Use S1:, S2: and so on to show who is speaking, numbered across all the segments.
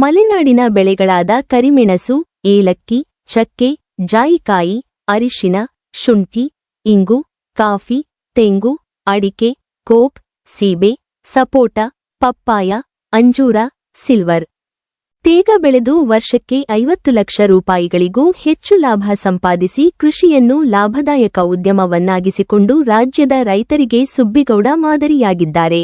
S1: ಮಲೆನಾಡಿನ ಬೆಳೆಗಳಾದ ಕರಿಮೆಣಸು, ಏಲಕ್ಕಿ, ಚಕ್ಕೆ, ಜಾಯಿಕಾಯಿ, ಅರಿಶಿನ, ಶುಂಠಿ, ಇಂಗು, ಕಾಫಿ, ತೆಂಗು, ಅಡಿಕೆ, ಕೋಕ್, ಸೀಬೆ, ಸಪೋಟ, ಪಪ್ಪಾಯ, ಅಂಜೂರ, ಸಿಲ್ವರ್. ತೇಗ ಬೆಳೆದು ವರ್ಷಕ್ಕೆ ಐವತ್ತು ಲಕ್ಷ ರೂಪಾಯಿಗಳಿಗೂ ಹೆಚ್ಚು ಲಾಭ ಸಂಪಾದಿಸಿ ಕೃಷಿಯನ್ನು ಲಾಭದಾಯಕ ಉದ್ಯಮವನ್ನಾಗಿಸಿಕೊಂಡು ರಾಜ್ಯದ ರೈತರಿಗೆ ಸುಬ್ಬಿಗೌಡ ಮಾದರಿಯಾಗಿದ್ದಾರೆ.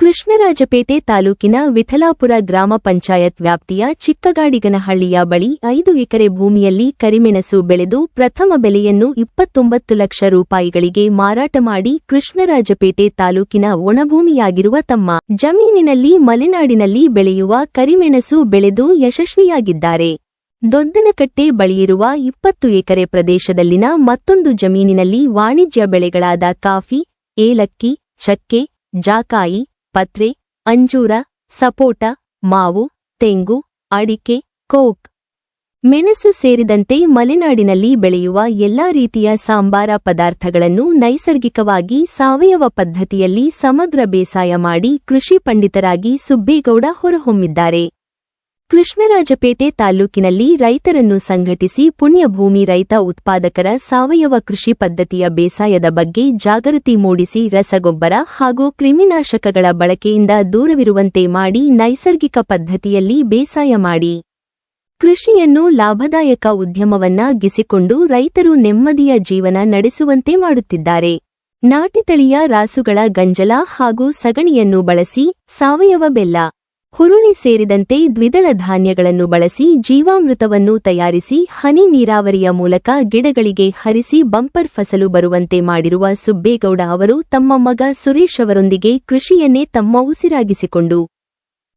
S1: ಕೃಷ್ಣರಾಜಪೇಟೆ ತಾಲೂಕಿನ ವಿಠಲಾಪುರ ಗ್ರಾಮ ಪಂಚಾಯತ್ ವ್ಯಾಪ್ತಿಯ ಚಿಕ್ಕಗಾಡಿಗನಹಳ್ಳಿಯ ಬಳಿ ಐದು ಎಕರೆ ಭೂಮಿಯಲ್ಲಿ ಕರಿಮೆಣಸು ಬೆಳೆದು ಪ್ರಥಮ ಬೆಲೆಯನ್ನು ಇಪ್ಪತ್ತೊಂಬತ್ತು ಲಕ್ಷ ರೂಪಾಯಿಗಳಿಗೆ ಮಾರಾಟ ಮಾಡಿ ಕೃಷ್ಣರಾಜಪೇಟೆ ತಾಲೂಕಿನ ಒಣಭೂಮಿಯಾಗಿರುವ ತಮ್ಮ ಜಮೀನಿನಲ್ಲಿ ಮಲೆನಾಡಿನಲ್ಲಿ ಬೆಳೆಯುವ ಕರಿಮೆಣಸು ಬೆಳೆದು ಯಶಸ್ವಿಯಾಗಿದ್ದಾರೆ. ದೊಡ್ಡನಕಟ್ಟೆ ಬಳಿಯಿರುವ ಇಪ್ಪತ್ತು ಎಕರೆ ಪ್ರದೇಶದಲ್ಲಿನ ಮತ್ತೊಂದು ಜಮೀನಿನಲ್ಲಿ ವಾಣಿಜ್ಯ ಬೆಳೆಗಳಾದ ಕಾಫಿ, ಏಲಕ್ಕಿ, ಚಕ್ಕೆ, ಜಾಕಾಯಿ ಪತ್ರೆ, ಅಂಜೂರ, ಸಪೋಟ, ಮಾವು, ತೆಂಗು, ಅಡಿಕೆ, ಕೋಕ್. ಮೆಣಸು ಸೇರಿದಂತೆ ಮಲೆನಾಡಿನಲ್ಲಿ ಬೆಳೆಯುವ ಎಲ್ಲಾ ರೀತಿಯ ಸಾಂಬಾರ ಪದಾರ್ಥಗಳನ್ನು ನೈಸರ್ಗಿಕವಾಗಿ ಸಾವಯವ ಪದ್ಧತಿಯಲ್ಲಿ ಸಮಗ್ರ ಬೇಸಾಯ ಮಾಡಿ ಕೃಷಿ ಪಂಡಿತರಾಗಿ ಸುಬ್ಬೇಗೌಡ ಹೊರಹೊಮ್ಮಿದ್ದಾರೆ. ಕೃಷ್ಣರಾಜಪೇಟೆ ತಾಲೂಕಿನಲ್ಲಿ ರೈತರನ್ನು ಸಂಘಟಿಸಿ ಪುಣ್ಯಭೂಮಿ ರೈತ ಉತ್ಪಾದಕರ ಸಾವಯವ ಕೃಷಿ ಪದ್ಧತಿಯ ಬೇಸಾಯದ ಬಗ್ಗೆ ಜಾಗೃತಿ ಮೂಡಿಸಿ ರಸಗೊಬ್ಬರ ಹಾಗೂ ಕ್ರಿಮಿನಾಶಕಗಳ ಬಳಕೆಯಿಂದ ದೂರವಿರುವಂತೆ ಮಾಡಿ ನೈಸರ್ಗಿಕ ಪದ್ಧತಿಯಲ್ಲಿ ಬೇಸಾಯ ಮಾಡಿ. ಕೃಷಿಯನ್ನು ಲಾಭದಾಯಕ ಉದ್ಯಮವನ್ನಾಗಿಸಿಕೊಂಡು ರೈತರು ನೆಮ್ಮದಿಯ ಜೀವನ ನಡೆಸುವಂತೆ ಮಾಡುತ್ತಿದ್ದಾರೆ. ನಾಟಿ ತಳಿಯ ರಾಸುಗಳ ಗಂಜಲ ಹಾಗೂ ಸಗಣಿಯನ್ನು ಬಳಸಿ ಸಾವಯವ ಬೆಲ್ಲ ಹುರುಳಿ ಸೇರಿದಂತೆ ದ್ವಿದಳ ಧಾನ್ಯಗಳನ್ನು ಬಳಸಿ ಜೀವಾಮೃತವನ್ನು ತಯಾರಿಸಿ ಹನಿ ನೀರಾವರಿಯ ಮೂಲಕ ಗಿಡಗಳಿಗೆ ಹರಿಸಿ ಬಂಪರ್ ಫಸಲು ಬರುವಂತೆ ಮಾಡಿರುವ ಸುಬ್ಬೇಗೌಡ ಅವರು ತಮ್ಮ ಮಗ ಸುರೇಶ್ ಅವರೊಂದಿಗೆ ಕೃಷಿಯನ್ನೇ ತಮ್ಮ ಉಸಿರಾಗಿಸಿಕೊಂಡು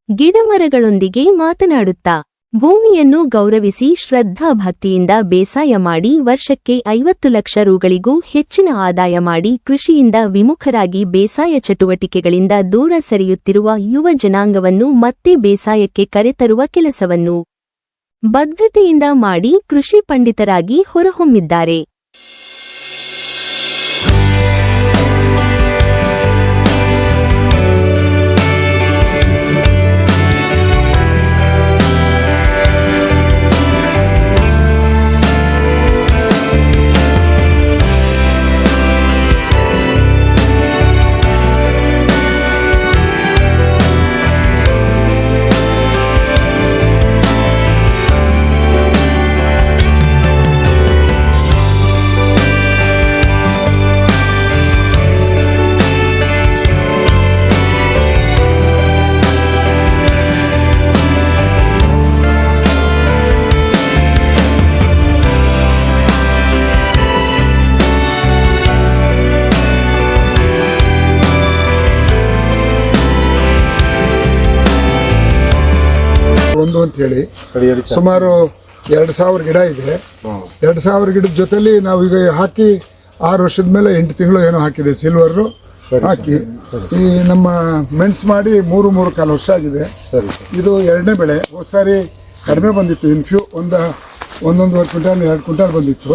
S1: ಗಿಡಮರಗಳೊಂದಿಗೆ ಮಾತನಾಡುತ್ತಾ ಭೂಮಿಯನ್ನು ಗೌರವಿಸಿ ಶ್ರದ್ಧಾ ಭಕ್ತಿಯಿಂದ ಬೇಸಾಯ ಮಾಡಿ ವರ್ಷಕ್ಕೆ ಐವತ್ತು ಲಕ್ಷ ರುಗಳಿಗೂ ಹೆಚ್ಚಿನ ಆದಾಯ ಮಾಡಿ ಕೃಷಿಯಿಂದ ವಿಮುಖರಾಗಿ ಬೇಸಾಯ ಚಟುವಟಿಕೆಗಳಿಂದ ದೂರ ಸರಿಯುತ್ತಿರುವ ಯುವ ಜನಾಂಗವನ್ನು ಮತ್ತೆ ಬೇಸಾಯಕ್ಕೆ ಕರೆತರುವ ಕೆಲಸವನ್ನು ಬದ್ಧತೆಯಿಂದ ಮಾಡಿ ಕೃಷಿ ಪಂಡಿತರಾಗಿ ಹೊರಹೊಮ್ಮಿದ್ದಾರೆ.
S2: ಒಂದು ಅಂತ ಹೇಳಿ. ಸುಮಾರು ಎರಡು ಸಾವಿರ ಗಿಡ ಇದೆ. ಎರಡು ಸಾವಿರ ಗಿಡದ ಜೊತೆಲಿ ನಾವು ಈಗ ಹಾಕಿ ಆರು ವರ್ಷದ ಮೇಲೆ ಎಂಟು ತಿಂಗಳು ಏನೋ ಹಾಕಿದೆ ಸಿಲ್ವರು ಹಾಕಿ. ಈ ನಮ್ಮ ಮೆಣಸು ಮಾಡಿ ಮೂರು ಮೂರು ಕಾಲು ವರ್ಷ ಆಗಿದೆ. ಇದು ಎರಡನೇ ಬೆಳೆ. ಹೋದ ಸಾರಿ ಕಡಿಮೆ ಬಂದಿತ್ತು ಇನ್ಫ್ಯೂ ಒಂದು ಒಂದೊಂದುವರೆ ಕ್ವಿಂಟಾಲ್ ಎರಡು ಕ್ವಿಂಟಾಲ್ ಬಂದಿತ್ತು.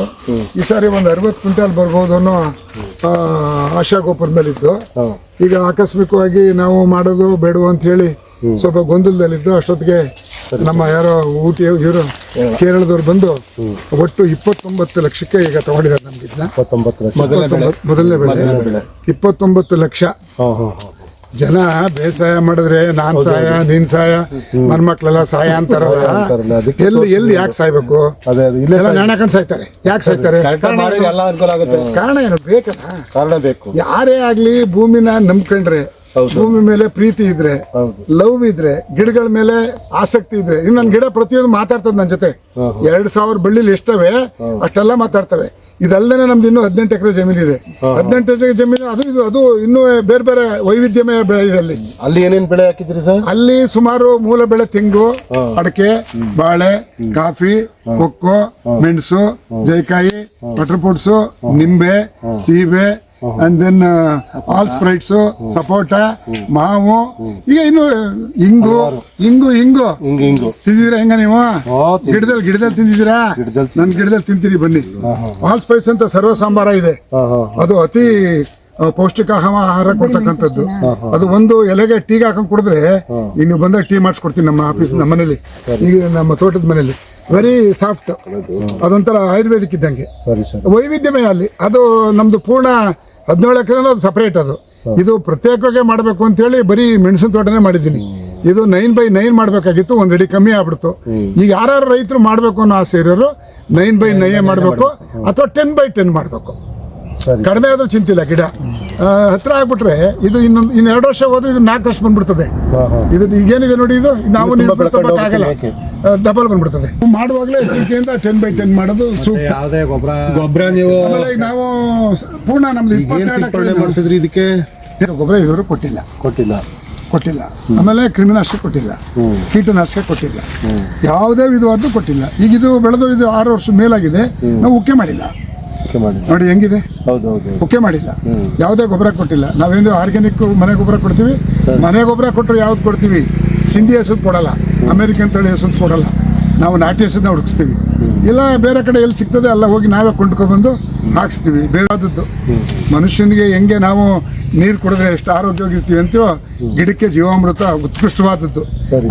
S2: ಈ ಸಾರಿ ಒಂದು ಅರವತ್ತು ಕ್ವಿಂಟಾಲ್ ಬರ್ಬೋದು ಅನ್ನೋ ಆಶಾ ಗೋಪುರ ಮೇಲಿದ್ದು ಈಗ ಆಕಸ್ಮಿಕವಾಗಿ ನಾವು ಮಾಡೋದು ಬೇಡುವ ಅಂತ ಹೇಳಿ ಸ್ವಲ್ಪ ಗೊಂದಲದಲ್ಲಿದ್ದು ಅಷ್ಟೊತ್ತಿಗೆ ನಮ್ಮ ಯಾರೋ ಊಟಿ ಇವರು ಕೇರಳದವ್ರು ಬಂದು ಒಟ್ಟು ಇಪ್ಪತ್ತೊಂಬತ್ತು ಲಕ್ಷಕ್ಕೆ ಈಗ ತಗೊಂಡಿದ್ದಾರೆ ನಮ್ಗೆ ಇದನ್ನ
S3: ಲಕ್ಷ.
S2: ಇಪ್ಪತ್ತೊಂಬತ್ತು- ಮೊದಲನೇ ಬೆಳೆ. ಇಪ್ಪತ್ತೊಂಬತ್ತು ಲಕ್ಷ. ಜನ ಬೇಸಾಯ ಮಾಡಿದ್ರೆ ನಾನ್ ಸಾಯ ನೀನ್ ಸಾಯ ಮನ್ಮಕ್ಳೆಲ್ಲ ಸಾಯ ಅಂತಾರಲ್ಲ. ಎಲ್ಲಿ ಎಲ್ಲಿ ಯಾಕೆ ಸಾಯ್ಬೇಕು? ನಾಣಕಂಡ್ ಸಾಯ್ತಾರೆ. ಯಾಕೆ ಸಾಯ್ತಾರೆ? ಕಾರಣ ಏನು? ಬೇಕಲ್ಲ.
S3: ಕಾರಣ ಬೇಕು.
S2: ಯಾರೇ ಆಗ್ಲಿ ಭೂಮಿನ ನಂಬ್ಕೊಂಡ್ರೆ ಭೂಮಿ ಮೇಲೆ ಪ್ರೀತಿ ಇದ್ರೆ ಲವ್ ಇದ್ರೆ ಗಿಡಗಳ ಮೇಲೆ ಆಸಕ್ತಿ ಇದ್ರೆ ಇನ್ನು ನನ್ ಗಿಡ ಪ್ರತಿಯೊಂದು ಮಾತಾಡ್ತದೆ ನನ್ನ ಜೊತೆ. ಎರಡ್ ಸಾವಿರ ಬಳ್ಳಿಲಿ ಎಷ್ಟವೆ ಅಷ್ಟೆಲ್ಲ ಮಾತಾಡ್ತವೆ. ಇದಲ್ಲದೆ ನಮ್ದು ಇನ್ನೂ ಹದಿನೆಂಟು ಎಕರೆ ಜಮೀನು ಇದೆ. ಹದಿನೆಂಟು ಎಕರೆ ಜಮೀನು ಅದು ಇದು ಅದು ಇನ್ನೂ ಬೇರೆ ಬೇರೆ ವೈವಿಧ್ಯಮಯ ಬೆಳೆ ಇದೆ ಅಲ್ಲಿ.
S3: ಅಲ್ಲಿ ಏನೇನ್ ಬೆಳೆ ಹಾಕಿದ್ರಿ ಸರ್?
S2: ಅಲ್ಲಿ ಸುಮಾರು ಮೂಲ ಬೆಳೆ ತೆಂಗು ಅಡಕೆ ಬಾಳೆ ಕಾಫಿ ಕೊಕ್ಕೋ ಮೆಣಸು ಜೈಕಾಯಿ ಬಟರ್ ಪುಡ್ಸು ನಿಂಬೆ ಸೀಬೆ ಅಂಡ್ ದೆನ್ ಆಲ್ ಸ್ಪ್ರೈಟ್ಸ್ ಸಪೋಟ ಮಾವು ಈಗ ಇನ್ನು ಇಂಗು ಇಂಗು ಇಂಗು.
S3: ಇಂಗು ಹಿಂಗು
S2: ತಿಂದಿದ್ದೀರಾ ಹೆಂಗ ನೀವು. ಗಿಡದಲ್ಲಿ ಗಿಡದಲ್ಲಿ ತಿಂದಿದ್ದೀರಾ? ನನ್ ಗಿಡದಲ್ಲಿ ತಿಂತೀರಿ ಬನ್ನಿ. ಆಲ್ ಸ್ಪೈಸ್ ಅಂತ ಸರ್ವ ಸಾಂಬಾರ ಇದೆ. ಅದು ಅತಿ ಪೌಷ್ಟಿಕ ಆಹಾರ ಕೊಡ್ತಕ್ಕಂಥದ್ದು. ಅದು ಒಂದು ಎಲೆಗೆ ಟೀಗೆ ಹಾಕೊಂಡು ಕುಡಿದ್ರೆ ಇನ್ನು ನೀವು ಬಂದಾಗ ಟೀ ಮಾಡಿಸ್ಕೊಡ್ತೀನಿ ನಮ್ಮ ಆಫೀಸ್ ನಮ್ಮ ಮನೇಲಿ. ಈಗ ನಮ್ಮ ತೋಟದ ಮನೇಲಿ. ವೆರಿ ಸಾಫ್ಟ್ ಅದೊಂಥರ ಆಯುರ್ವೇದಿಕ್ ಇದ್ದಂಗೆ. ವೈವಿಧ್ಯಮಯ ಅಲ್ಲಿ. ಅದು ನಮ್ದು ಪೂರ್ಣ ಹದಿನೇಳು ಎಕರೆ ಅದು ಸಪ್ರೇಟ್ ಅದು. ಇದು ಪ್ರತ್ಯೇಕವಾಗಿ ಮಾಡಬೇಕು ಅಂತ ಹೇಳಿ ಬರೀ ಮೆಣಸಿನ ತೋಟನೇ ಮಾಡಿದ್ದೀನಿ. ಇದು ನೈನ್ ಬೈ ನೈನ್ ಮಾಡಬೇಕಾಗಿತ್ತು ಒಂದಡಿ ಅಡಿ ಕಮ್ಮಿ ಆಗ್ಬಿಡ್ತು. ಈಗ ಯಾರು ರೈತರು ಮಾಡಬೇಕು ಅನ್ನೋ ಆಸೆ ಇರೋರು ನೈನ್ ಬೈ ನೈನ್ ಮಾಡಬೇಕು ಅಥವಾ ಟೆನ್ ಬೈ ಟೆನ್ ಮಾಡಬೇಕು. ಕಡಿಮೆ ಆದ್ರೂ ಚಿಂತಿಲ್ಲ ಗಿಡ. ಹತ್ರ ಆಗ್ಬಿಟ್ರೆ ಇದು ಇನ್ನೊಂದು ಇನ್ನು ಎರಡು ವರ್ಷ ಹೋದ್ರೆ ಇದು ನಾಲ್ಕು ವರ್ಷ ಬಂದ್ಬಿಡ್ತದೆ. ಇದು ಈಗೇನಿದೆ ನೋಡಿ ಇದು ನಾವು ಆಗಲ್ಲ. ಡಬಲ್ ಬಂದ್ಬಿಡ್ತದೆ. ಮಾಡುವಾಗಲೇ ಎಚ್ಚರಿಕೆಯಿಂದ ಟೆನ್ ಬೈ ಟೆನ್ ಮಾಡೋದು ಸೂಕ್ತ.
S3: ಯಾವುದೇ ಗೊಬ್ಬರ
S4: ಗೊಬ್ಬರ ನೀವು
S2: ಆಮೇಲೆ ಈಗ ನಾವು ಪೂರ್ಣ ನಮ್ದು ಇಪ್ಪತ್ತೆರಡು
S3: ಮಾಡಿಸಿದ್ರಿ ಇದಕ್ಕೆ?
S2: ಗೊಬ್ಬರ ಇವರು ಕೊಟ್ಟಿಲ್ಲ.
S3: ಕೊಟ್ಟಿಲ್ಲ.
S2: ಕೊಟ್ಟಿಲ್ಲ. ಆಮೇಲೆ ಕ್ರಿಮಿನಾಶಕ ಕೊಟ್ಟಿಲ್ಲ. ಕೀಟನಾಶಕ ಕೊಟ್ಟಿಲ್ಲ. ಯಾವುದೇ ವಿಧವಾದ್ದು ಕೊಟ್ಟಿಲ್ಲ. ಈಗ ಇದು ಬೆಳೆದು ಇದು ಆರು ವರ್ಷ ಮೇಲಾಗಿದೆ. ನಾವು ಉಕ್ಕೆ ಮಾಡಿಲ್ಲ. ನೋಡಿ ಹೆಂಗಿದೆ?
S3: ಹೌದು ಹೌದು
S2: ಉಕ್ಕೆ ಮಾಡಿಲ್ಲ. ಯಾವುದೇ ಗೊಬ್ಬರ ಕೊಟ್ಟಿಲ್ಲ. ನಾವೇನು ಆರ್ಗ್ಯಾನಿಕ್ ಮನೆ ಗೊಬ್ಬರ ಕೊಡ್ತೀವಿ? ಮನೆ ಗೊಬ್ಬರ ಕೊಟ್ಟರೆ ಯಾವ್ದು ಕೊಡ್ತೀವಿ? ಸಿಂಧಿ ಹೆಸರು ಕೊಡಲ್ಲ. ಅಮೇರಿಕನ್ ತಳಿ ಹೆಸರು ಕೊಡಲ್ಲ. ನಾವು ನಾಟಿ ಹೆಸರನ್ನ ಹುಡುಕ್ಸ್ತೀವಿ. ಇಲ್ಲ ಬೇರೆ ಕಡೆ ಎಲ್ಲಿ ಸಿಗ್ತದೆ ಅಲ್ಲ ಹೋಗಿ ನಾವೇ ಕೊಂಡ್ಕೊಬಂದು ಹಾಕ್ಸ್ತೀವಿ. ಬೇಡಾದದ್ದು. ಮನುಷ್ಯನಿಗೆ ಹೆಂಗೆ ನಾವು ನೀರು ಕುಡಿದ್ರೆ ಎಷ್ಟು ಆರೋಗ್ಯವಾಗಿರ್ತೀವಿ ಅಂತೀವೋ ಗಿಡಕ್ಕೆ ಜೀವಾಮೃತ ಉತ್ಕೃಷ್ಟವಾದದ್ದು.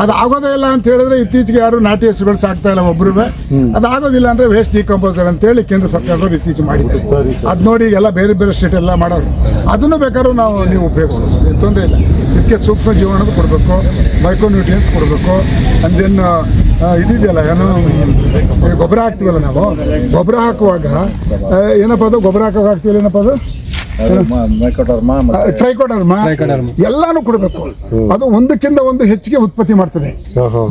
S2: ಅದು ಆಗೋದೇ ಇಲ್ಲ ಅಂತ ಹೇಳಿದ್ರೆ ಇತ್ತೀಚೆಗೆ ಯಾರು ನಾಟಿ ಹೆಸರುಗಳು ಸಾಕ್ತಾ ಇಲ್ಲ ಒಬ್ರು ಅದು ಆಗೋದಿಲ್ಲ ಅಂದ್ರೆ ವೇಸ್ಟ್ ಡಿಕಂಪೋಸರ್ ಅಂತ ಹೇಳಿ ಕೇಂದ್ರ ಸರ್ಕಾರದವ್ರು ಇತ್ತೀಚೆಗೆ ಮಾಡಿದ್ದಾರೆ. ಅದು ನೋಡಿ ಎಲ್ಲ ಬೇರೆ ಬೇರೆ ಸ್ಟೇಟ್ ಎಲ್ಲ ಮಾಡೋರು. ಅದನ್ನು ಬೇಕಾದ್ರೂ ನಾವು ನೀವು ಉಪಯೋಗಿಸ್ಬೋದು. ತೊಂದರೆ ಇಲ್ಲ. ಇದಕ್ಕೆ ಸೂಕ್ಷ್ಮ ಜೀವನದ ಕೊಡಬೇಕು ಮೈಕ್ರೋನ್ಯೂಟ್ರಿಯನ್ಸ್ ಕೊಡಬೇಕು ಅಂಡ್ ದೆನ್ ಇದಿದೆಯಲ್ಲ, ಏನೋ ಗೊಬ್ಬರ ಹಾಕ್ತೀವಲ್ಲ ನಾವು, ಗೊಬ್ಬರ ಹಾಕುವಾಗ ಏನಪ್ಪ ಅದು, ಗೊಬ್ಬರ ಹಾಕುವಾಗ ಹಾಕ್ತೀವಲ್ಲ ಏನಪ್ಪ ಅದು? ಟ್ರೈಕೋಡರ್ಮ ಎಲ್ಲಾನು ಕೊಡಬೇಕು. ಅದು ಒಂದಕ್ಕಿಂತ ಒಂದು ಹೆಚ್ಚಿಗೆ ಉತ್ಪತ್ತಿ ಮಾಡ್ತದೆ.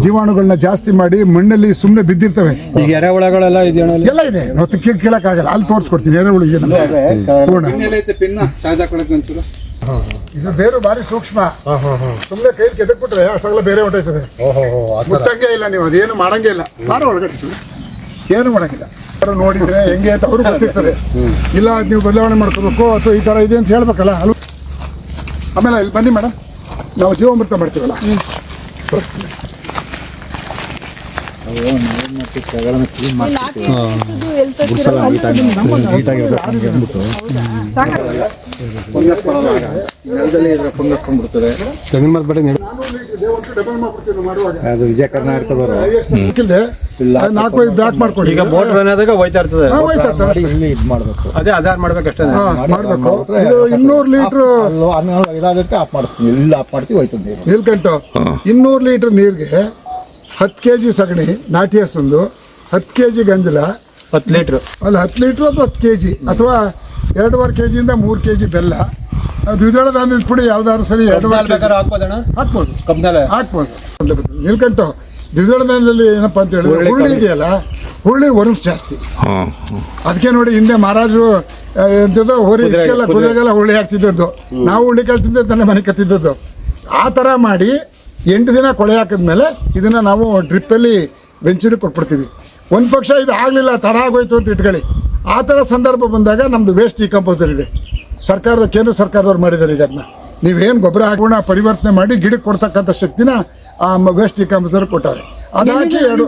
S2: ಜೀವಾಣುಗಳನ್ನ ಜಾಸ್ತಿ ಮಾಡಿ ಮಣ್ಣಲ್ಲಿ ಸುಮ್ಮನೆ ಬಿದ್ದಿರ್ತವೆ.
S4: ಈಗ ಎರೆಹುಳಗಳೆಲ್ಲ
S2: ಎಲ್ಲ ಇದೆ. ಮತ್ತೆ ಕೀಳ್ ಕೀಳಕ್ಕಾಗಲ್ಲ. ಅಲ್ಲಿ ತೋರಿಸ್ಕೊಡ್ತೀನಿ. ಎರೆಹುಳು ಇದೆ ಇದು ಬೇರು ಭಾರಿ ಸೂಕ್ಷ್ಮ. ಸುಮ್ಮನೆ ಕೈ ಕೆದಕ್ಬಿಟ್ರೆ ಅಷ್ಟಾಗಲ್ಲ ಬೇರೆ ಹೊಟ್ಟೈತದೆ ಮುಟ್ಟಂಗೆ ಇಲ್ಲ ನೀವು. ಅದೇನು ಮಾಡಂಗೆ ಇಲ್ಲ. ಬಾರ ಒಳಗಡೆ. ಏನು ಮಾಡಂಗಿಲ್ಲ. ನೋಡಿದ್ರೆ ಹೆಂಗೆ ಅಂತ ಅವರು ಗೊತ್ತಿರ್ತದೆ. ಇಲ್ಲ ಅದ್ ನೀವು ಬದಲಾವಣೆ ಮಾಡ್ಕೋಬೇಕು ಅಥವಾ ಈ ತರ ಇದೆ ಅಂತ ಹೇಳ್ಬೇಕಲ್ಲ? ಅಲ್ವ? ಆಮೇಲೆ ಇಲ್ಲಿ ಬನ್ನಿ ಮೇಡಮ್. ನಾವು ಜೀವಾಮೃತ ಮಾಡ್ತೀವಲ್ಲ
S4: ತೆಂಗಿನ ಮರದ ಬಟ್ಟೆ
S2: ಡಬಲ್ ಮಾಡ್ಬಿಡ್ತೀವಿ ನಾವು ಮಾಡುವಾಗ
S3: ಅದು ವಿಜಯ ಕರ್ನಾಟಕದವರು
S2: ನಾಲ್ಕು ಐದು ಬ್ಯಾಕ್ ಮಾಡ್ಕೊಂಡು
S4: ಈಗ ಮೋಟರ್ ರನ್ ಆದಾಗ ಹೋಯ್ತಾ ಇರ್ತದೆ.
S3: ಇಲ್ಲಿ ಇದು ಮಾಡಬೇಕು.
S4: ಅದೇ ಆಧಾರ್ ಮಾಡ್ಬೇಕು
S2: ಅಷ್ಟೇ. ಮಾಡ್ಬೇಕು. ಇದು ಇನ್ನೂರು ಲೀಟ್ರ್
S3: ಇದಾದಕ್ಕೆ ಆಫ್ ಮಾಡಿಸ್ತೀನಿ. ಎಲ್ಲ ಆಫ್ ಮಾಡ್ತೀವಿ ಹೋಯ್ತದೆ ನೀರು.
S2: ನೀಲ್ಕಂಟು. ಇನ್ನೂರು ಲೀಟರ್ ನೀರಿಗೆ ಹತ್ತು ಕೆ ಜಿ ಸಗಣಿ ನಾಟಿ ಹಸುಂದು ಹತ್ತು ಕೆ ಜಿ ಗಂಜಲ
S4: ಹತ್ತು ಲೀಟ್ರ್.
S2: ಅಲ್ಲಿ ಹತ್ತು ಲೀಟ್ರ್ ಅಥವಾ ಹತ್ತು ಕೆ ಜಿ ಅಥವಾ ಎರಡೂವರೆ ಕೆ ಜಿಯಿಂದ ಮೂರು ಕೆ ಜಿ ಬೆಲ್ಲ ದ್ವಿದಳ ಧಾನ್ಯದ ಪುಡಿ ಯಾವ್ದಾದ್ರು ಸರಿ ಎರಡೂವರೆ ಹಾಕ್ಬೋದು. ಹಾಕ್ಬೋದು. ನೀಲಕಂಟು ದ್ವಿದಳ ಧಾನ್ಯದಲ್ಲಿ ಏನಪ್ಪಾ ಅಂತ ಹೇಳಿದ್ರೆ
S4: ಹುರುಳಿ
S2: ಇದೆಯಲ್ಲ ಹುರುಳಿ ವರುಷ ಜಾಸ್ತಿ. ಅದಕ್ಕೆ ನೋಡಿ ಹಿಂದೆ ಮಹಾರಾಜರು ಎಂತದ್ದು ಹೋರಿ
S4: ಕುದುರೆ-
S2: ಕುದುರೆಗೆಲ್ಲ ಹುರುಳಿ ಹಾಕ್ತಿದ್ದದ್ದು. ನಾವು ಹುರುಳಿ ಕಳ್ತಿದ್ದೆ ತನ್ನ ಮನೆ ಕತ್ತಿದ್ದದ್ದು ಆ ಥರ ಮಾಡಿ ಎಂಟು ದಿನ ಕೊಳೆ ಹಾಕಿದ್ಮೇಲೆ ಇದನ್ನು ನಾವು ಡ್ರಿಪ್ಪಲ್ಲಿ ವೆಂಚೂರಿ ಕೊಟ್ಬಿಡ್ತೀವಿ. ಒಂದು ಪಕ್ಷ ಇದು ಆಗಲಿಲ್ಲ ತಡ ಆಗೋಯ್ತು ಅಂತ ಇಟ್ಕೊಳ್ಳಿ. ಆ ಥರ ಸಂದರ್ಭ ಬಂದಾಗ ನಮ್ಮದು ವೇಸ್ಟ್ ಡಿಕಂಪೋಸರ್ ಇದೆ. ಸರ್ಕಾರದ ಕೇಂದ್ರ ಸರ್ಕಾರದವ್ರು ಮಾಡಿದ್ದಾರೆ ಈಗ ಅದನ್ನ ನೀವೇನು ಗೊಬ್ಬರ ಹಾಕೋಣ ಪರಿವರ್ತನೆ ಮಾಡಿ ಗಿಡಕ್ಕೆ ಕೊಡ್ತಕ್ಕಂಥ ಶಕ್ತಿನ ಆ ವೇಸ್ಟ್ ಡಿಕಂಪೋಸರ್ ಕೊಟ್ಟವ್ರೆ ಅದು ಹಾಕಿ ಎರಡು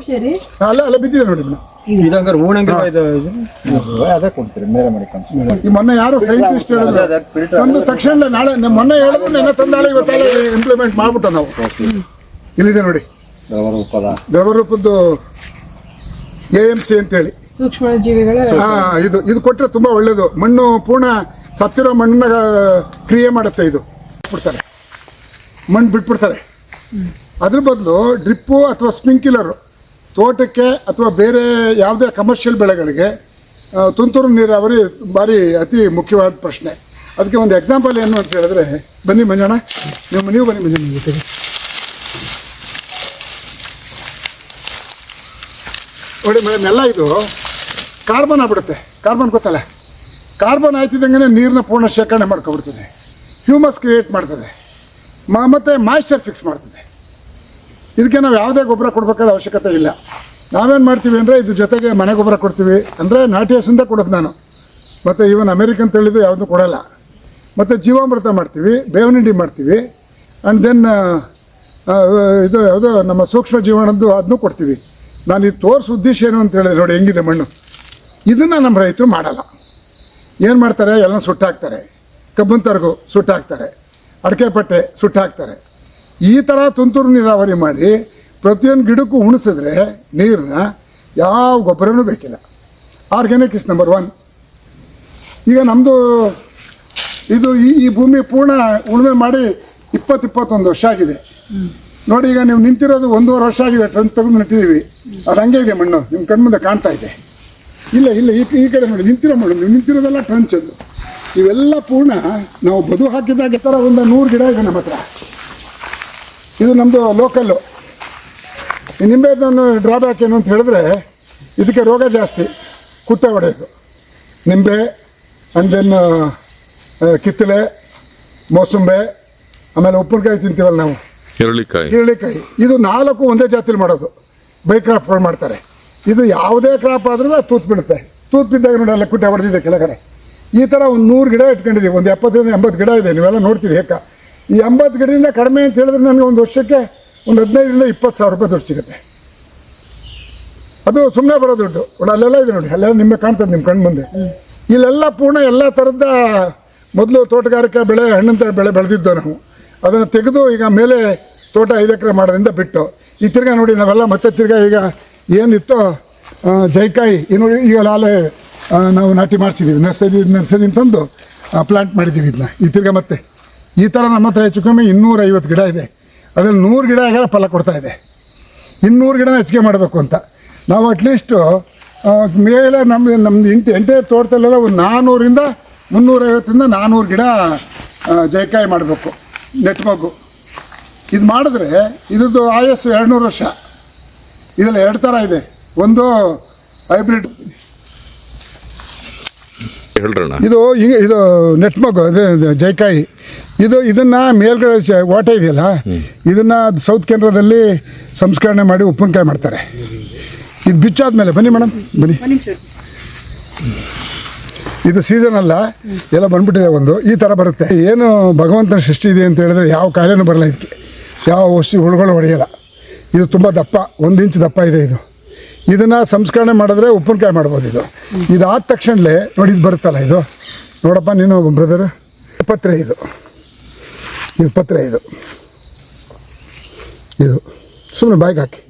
S2: ಅಲ್ಲ ಅಲ್ಲ ಬಿದ್ದಿದೆ ನೋಡಿ ಮೇಡಮ್
S4: ಇದಂಗಾರೆ ಹೂಣಂಗಿಲ್ಲ ಇದು? ಇದು.
S3: ಅದೇ ಕೊಡ್ತೀರಿ ಮೇಲೆ ಮಾಡಿ
S2: ಈ ಮೊನ್ನೆ ಯಾರೋ ಸೈಂಟಿಸ್ಟ್ ಹೇಳಿದ್ರು. ತಂದು ತಕ್ಷಣ ನಾಳೆ ಮೊನ್ನೆ ಹೇಳಿದ್ರು ನೆನ್ನೆ ತಂದಾಳೆ ಇವತ್ತೆಲ್ಲ ಇಂಪ್ಲಿಮೆಂಟ್ ಮಾಡ್ಬಿಟ್ಟ ನಾವು. ಇಲ್ಲಿದೆ ನೋಡಿ.
S3: ಪದ
S2: ದ್ರವರೂಪದ್ದು ಎ ಎಂ ಸಿ ಅಂತೇಳಿ.
S5: ಸೂಕ್ಷ್ಮ ಜೀವಿಗಳ
S2: ಹಾ ಇದು ಇದು ಕೊಟ್ಟರೆ ತುಂಬಾ ಒಳ್ಳೇದು. ಮಣ್ಣು ಪೂರ್ಣ ಸತ್ತಿರೋ ಮಣ್ಣನ್ನ ಕ್ರಿಯೆ ಮಾಡುತ್ತೆ ಇದು. ಬಿಡ್ತಾರೆ ಮಣ್ಣು ಬಿಟ್ಬಿಡ್ತಾರೆ. ಅದ್ರ ಬದಲು ಡ್ರಿಪ್ಪು ಅಥವಾ ಸ್ಪ್ರಿಂಕ್ಲರು ತೋಟಕ್ಕೆ ಅಥವಾ ಬೇರೆ ಯಾವುದೇ ಕಮರ್ಷಿಯಲ್ ಬೆಳೆಗಳಿಗೆ ತುಂತುರು ನೀರಾವರಿ ಭಾರಿ ಅತಿ ಮುಖ್ಯವಾದ ಪ್ರಶ್ನೆ. ಅದಕ್ಕೆ ಒಂದು ಎಕ್ಸಾಂಪಲ್ ಏನು ಅಂತ ಹೇಳಿದ್ರೆ, ಬನ್ನಿ ಮಂಜಣ್ಣ, ನೀವು ನೀವು ಬನ್ನಿ ಮಂಜಣ್ಣ ಜೊತೆಗೆ ನೋಡಿ ಮೇಡಮ್, ಎಲ್ಲ ಇದು ಕಾರ್ಬನ್ ಆಗ್ಬಿಡುತ್ತೆ. ಕಾರ್ಬನ್ ಗೊತ್ತಲ್ಲ? ಕಾರ್ಬನ್ ಆಯ್ತಿದ್ದಂಗೆ ನೀರನ್ನ ಪೂರ್ಣ ಶೇಖರಣೆ ಮಾಡ್ಕೊಬಿಡ್ತದೆ. ಹ್ಯೂಮಸ್ ಕ್ರಿಯೇಟ್ ಮಾಡ್ತದೆ. ಮತ್ತು ಮಾಯ್ಶ್ಚರ್ ಫಿಕ್ಸ್ ಮಾಡ್ತದೆ. ಇದಕ್ಕೆ ನಾವು ಯಾವುದೇ ಗೊಬ್ಬರ ಕೊಡಬೇಕಾದ ಅವಶ್ಯಕತೆ ಇಲ್ಲ. ನಾವೇನು ಮಾಡ್ತೀವಿ ಅಂದರೆ ಇದ್ರ ಜೊತೆಗೆ ಮನೆ ಗೊಬ್ಬರ ಕೊಡ್ತೀವಿ. ಅಂದರೆ ನಾಟಿ ಹಸಿಂದ ಕೊಡೋದು ನಾನು. ಮತ್ತು ಈವನ್ ಅಮೇರಿಕನ್ ತಳಿದು ಯಾವುದು ಕೊಡಲ್ಲ. ಮತ್ತು ಜೀವಾಮೃತ ಮಾಡ್ತೀವಿ ಬೇವನಿಂಡಿ ಮಾಡ್ತೀವಿ. ಆ್ಯಂಡ್ ದೆನ್ ಇದು ಯಾವುದು ನಮ್ಮ ಸೂಕ್ಷ್ಮ ಜೀವನದ್ದು ಅದನ್ನು ಕೊಡ್ತೀವಿ. ನಾನು ಇದು ತೋರಿಸೋ ಉದ್ದೇಶ ಏನು ಅಂತ ಹೇಳಿದ್ರೆ ನೋಡಿ ಹೆಂಗಿದೆ ಮಣ್ಣು. ಇದನ್ನು ನಮ್ಮ ರೈತರು ಮಾಡಲ್ಲ. ಏನು ಮಾಡ್ತಾರೆ? ಎಲ್ಲ ಸುಟ್ಟಾಕ್ತಾರೆ. ಕಬ್ಬನ್ ತರಗು ಸುಟ್ಟಾಕ್ತಾರೆ. ಅಡಿಕೆ ಪಟ್ಟೆ ಸುಟ್ಟು ಹಾಕ್ತಾರೆ ಈ ಥರ ತುಂತುರು ನೀರಾವರಿ ಮಾಡಿ ಪ್ರತಿಯೊಂದು ಗಿಡಕ್ಕೂ ಉಣಿಸಿದ್ರೆ ನೀರನ್ನ ಯಾವ ಗೊಬ್ಬರನೂ ಬೇಕಿಲ್ಲ. ಆರ್ಗ್ಯಾನಿಕ್ ಇಸ್ ನಂಬರ್ ಒನ್ ಈಗ ನಮ್ಮದು ಇದು ಈ ಈ ಭೂಮಿ ಪೂರ್ಣ ಉಳುಮೆ ಮಾಡಿ ಇಪ್ಪತ್ತು, ಇಪ್ಪತ್ತೊಂದು ವರ್ಷ ಆಗಿದೆ. ನೋಡಿ, ಈಗ ನೀವು ನಿಂತಿರೋದು ಒಂದೂವರೆ ವರ್ಷ ಆಗಿದೆ ಟ್ರಂಕ್ ತೆಗೆದು ನಿಂತಿದ್ದೀವಿ ಅದು ಹಂಗೆ ಇದೆ ಮಣ್ಣು ನಿಮ್ಮ ಕಣ್ಮುಂದೆ ಕಾಣ್ತಾ ಇದೆ. ಇಲ್ಲ ಇಲ್ಲ, ಈ ಈ ಕಡೆ ನೋಡಿ, ನಿಂತಿರೋ ಮಣ್ಣು, ನೀವು ನಿಂತಿರೋದೆಲ್ಲ ಟ್ರಂಚ್ ಅದು. ಇವೆಲ್ಲ ಪೂರ್ಣ, ನಾವು ಬದು ಹಾಕಿದಾಗ ಈ ಥರ ಒಂದು ನೂರು ಗಿಡ ಇದೆ ನಮ್ಮ ಹತ್ರ. ಇದು ನಮ್ಮದು ಲೋಕಲ್ಲು ಈ ನಿಂಬೆಹಣ್ಣು ಡ್ರಾಬ್ಯಾಕ್ ಏನು ಅಂತ ಹೇಳಿದ್ರೆ ಇದಕ್ಕೆ ರೋಗ ಜಾಸ್ತಿ ಕುತ್ತೆ ಹೊಡೆಯೋದು. ನಿಂಬೆ ಆ್ಯಂಡ್ ದೆನ್ ಕಿತ್ತಳೆ ಮೋಸಂಬೆ ಆಮೇಲೆ ಉಪ್ಪಿನಕಾಯಿ ತಿಂತೀವಲ್ಲ ನಾವು.
S5: ಎರಳಿಕಾಯಿ
S2: ಈರುಳ್ಳಿಕಾಯಿ. ಇದು ನಾಲ್ಕು ಒಂದೇ ಜಾತಿಲಿ ಮಾಡೋದು. ಬೈ ಕ್ರಾಪ್ಗಳು ಮಾಡ್ತಾರೆ. ಇದು ಯಾವುದೇ ಕ್ರಾಪ್ ಆದ್ರೂ ತೂತ್ ಬಿಡುತ್ತೆ. ತೂತ್ ಬಿದ್ದಾಗ ನೋಡಿ ಎಲ್ಲ ಕುಟ್ಟೆ ಹೊಡೆದಿದೆ ಕೆಳಗಡೆ. ಈ ಥರ ಒಂದು ನೂರು ಗಿಡ ಇಟ್ಕೊಂಡಿದ್ದೀವಿ. ಒಂದು ಎಪ್ಪತ್ತರಿಂದ ಎಂಬತ್ತು ಗಿಡ ಇದೆ. ನೀವೆಲ್ಲ ನೋಡ್ತೀರಿ ಏಕ. ಈ ಎಂಬತ್ತು ಗಿಡದಿಂದ ಕಡಿಮೆ ಅಂತ ಹೇಳಿದ್ರೆ ನನಗೆ ಒಂದು ವರ್ಷಕ್ಕೆ ಒಂದು ಹದಿನೈದರಿಂದ ಇಪ್ಪತ್ತು ಸಾವಿರ ರೂಪಾಯಿ ದುಡ್ಡು ಸಿಗುತ್ತೆ. ಅದು ಸುಮ್ಮನೆ ಬರೋ ದುಡ್ಡು. ಒಳ್ಳೆ ಅಲ್ಲೆಲ್ಲ ಇದೆ ನೋಡಿ, ಅಲ್ಲೆಲ್ಲ ನಿಮಗೆ ಕಾಣ್ತದೆ ನಿಮ್ಮ ಕಣ್ಣು ಮುಂದೆ. ಇಲ್ಲೆಲ್ಲ ಪೂರ್ಣ ಎಲ್ಲ ಥರದ ಮೊದಲು ತೋಟಗಾರಿಕೆ ಬೆಳೆ, ಹಣ್ಣಿನ ಬೆಳೆ ಬೆಳೆದಿದ್ದೋ ನಾವು. ಅದನ್ನು ತೆಗೆದು ಈಗ ಮೇಲೆ ತೋಟ ಐದು ಎಕರೆ ಮಾಡೋದ್ರಿಂದ ಬಿಟ್ಟು, ಈ ತಿರ್ಗಾ ನೋಡಿ ನಾವೆಲ್ಲ ಮತ್ತೆ ತಿರ್ಗಾ ಈಗ ಏನಿತ್ತೋ ಜೈಕಾಯಿ ಏನು ಈಗ ಲಾಲೆ ನಾವು ನಾಟಿ ಮಾಡಿಸಿದ್ದೀವಿ ನರ್ಸರಿ ನರ್ಸರಿ ತಂದು ಪ್ಲಾಂಟ್ ಮಾಡಿದ್ದೀವಿ ಇದನ್ನ. ಈ ತಿರ್ಗಾ ಮತ್ತೆ. ಈ ಥರ ನಮ್ಮ ಹತ್ರ ಹೆಚ್ಚು ಕಮ್ಮಿ ಇನ್ನೂರೈವತ್ತು ಗಿಡ ಇದೆ. ಅದರಲ್ಲಿ ನೂರು ಗಿಡ ಆಗ ಫಲ ಕೊಡ್ತಾ ಇದೆ. ಇನ್ನೂರು ಗಿಡನ ಹೆಚ್ಚಿಗೆ ಮಾಡಬೇಕು ಅಂತ. ನಾವು ಅಟ್ಲೀಸ್ಟು ಮೇಲೆ ನಮ್ಮ ನಮ್ಮದು ಇಂಟು ಎಂಟೇ ತೋಟದಲ್ಲೆಲ್ಲ ಒಂದು ನಾನ್ನೂರಿಂದ ಮುನ್ನೂರೈವತ್ತರಿಂದ ನಾನ್ನೂರು ಗಿಡ ಜಯಕಾಯಿ ಜೈಕಾಯಿ ಮಾಡಬೇಕು. ನೆಟ್ ಮಗು. ಇದು ಮಾಡಿದ್ರೆ ಇದ್ರದ್ದು ಆಯಸ್ಸು ಎರಡುನೂರು ವರ್ಷ. ಇದರಲ್ಲಿ ಎರಡು ಥರ ಇದೆ. ಒಂದು ಹೈಬ್ರಿಡ್. ಇದು ಹಿಂಗೆ ಇದು ನೆಟ್ ಮಗು ಜೈಕಾಯಿ. ಇದು ಇದನ್ನು ಮೇಲ್ಗಡೆ ಚ- ಓಟೆ ಇದೆಯಲ್ಲ ಇದನ್ನು ಸೌತ್ ಕೇಂದ್ರದಲ್ಲಿ ಸಂಸ್ಕರಣೆ ಮಾಡಿ ಉಪ್ಪಿನಕಾಯಿ ಮಾಡ್ತಾರೆ. ಇದು ಬಿಚ್ಚಾದ್ಮೇಲೆ ಬನ್ನಿ ಮೇಡಮ್ ಬನ್ನಿ. ಇದು ಸೀಸನ್ ಅಲ್ಲ ಎಲ್ಲ ಬಂದ್ಬಿಟ್ಟಿದೆ ಒಂದು. ಈ ಥರ ಬರುತ್ತೆ. ಏನು ಭಗವಂತನ ಸೃಷ್ಟಿ ಇದೆ ಅಂತ ಹೇಳಿದ್ರೆ ಯಾವ ಕಾಯಿಲೆನೂ ಬರಲ್ಲ ಇದಕ್ಕೆ. ಯಾವ ಔಷಧಿ ಹುಳುಗಳು ಹೊಡೆಯಲ್ಲ. ಇದು ತುಂಬ ದಪ್ಪ ಒಂದು ಇಂಚ್ ದಪ್ಪ ಇದೆ ಇದು. ಇದನ್ನು ಸಂಸ್ಕರಣೆ ಮಾಡಿದ್ರೆ ಉಪ್ಪಿನಕಾಯಿ ಮಾಡ್ಬೋದು ಇದು. ಇದಾದ ತಕ್ಷಣಲೇ ನೋಡಿ ಇದು ಬರುತ್ತಲ್ಲ ಇದು. ನೋಡಪ್ಪ ನೀನು ಬ್ರದರ್ ಪತ್ರೆ ಇದು. ಇದು ಪತ್ರೆ ಇದು. ಇದು ಸುಮ್ಮನೆ ಬಾಯ್ಗೆ ಹಾಕಿ.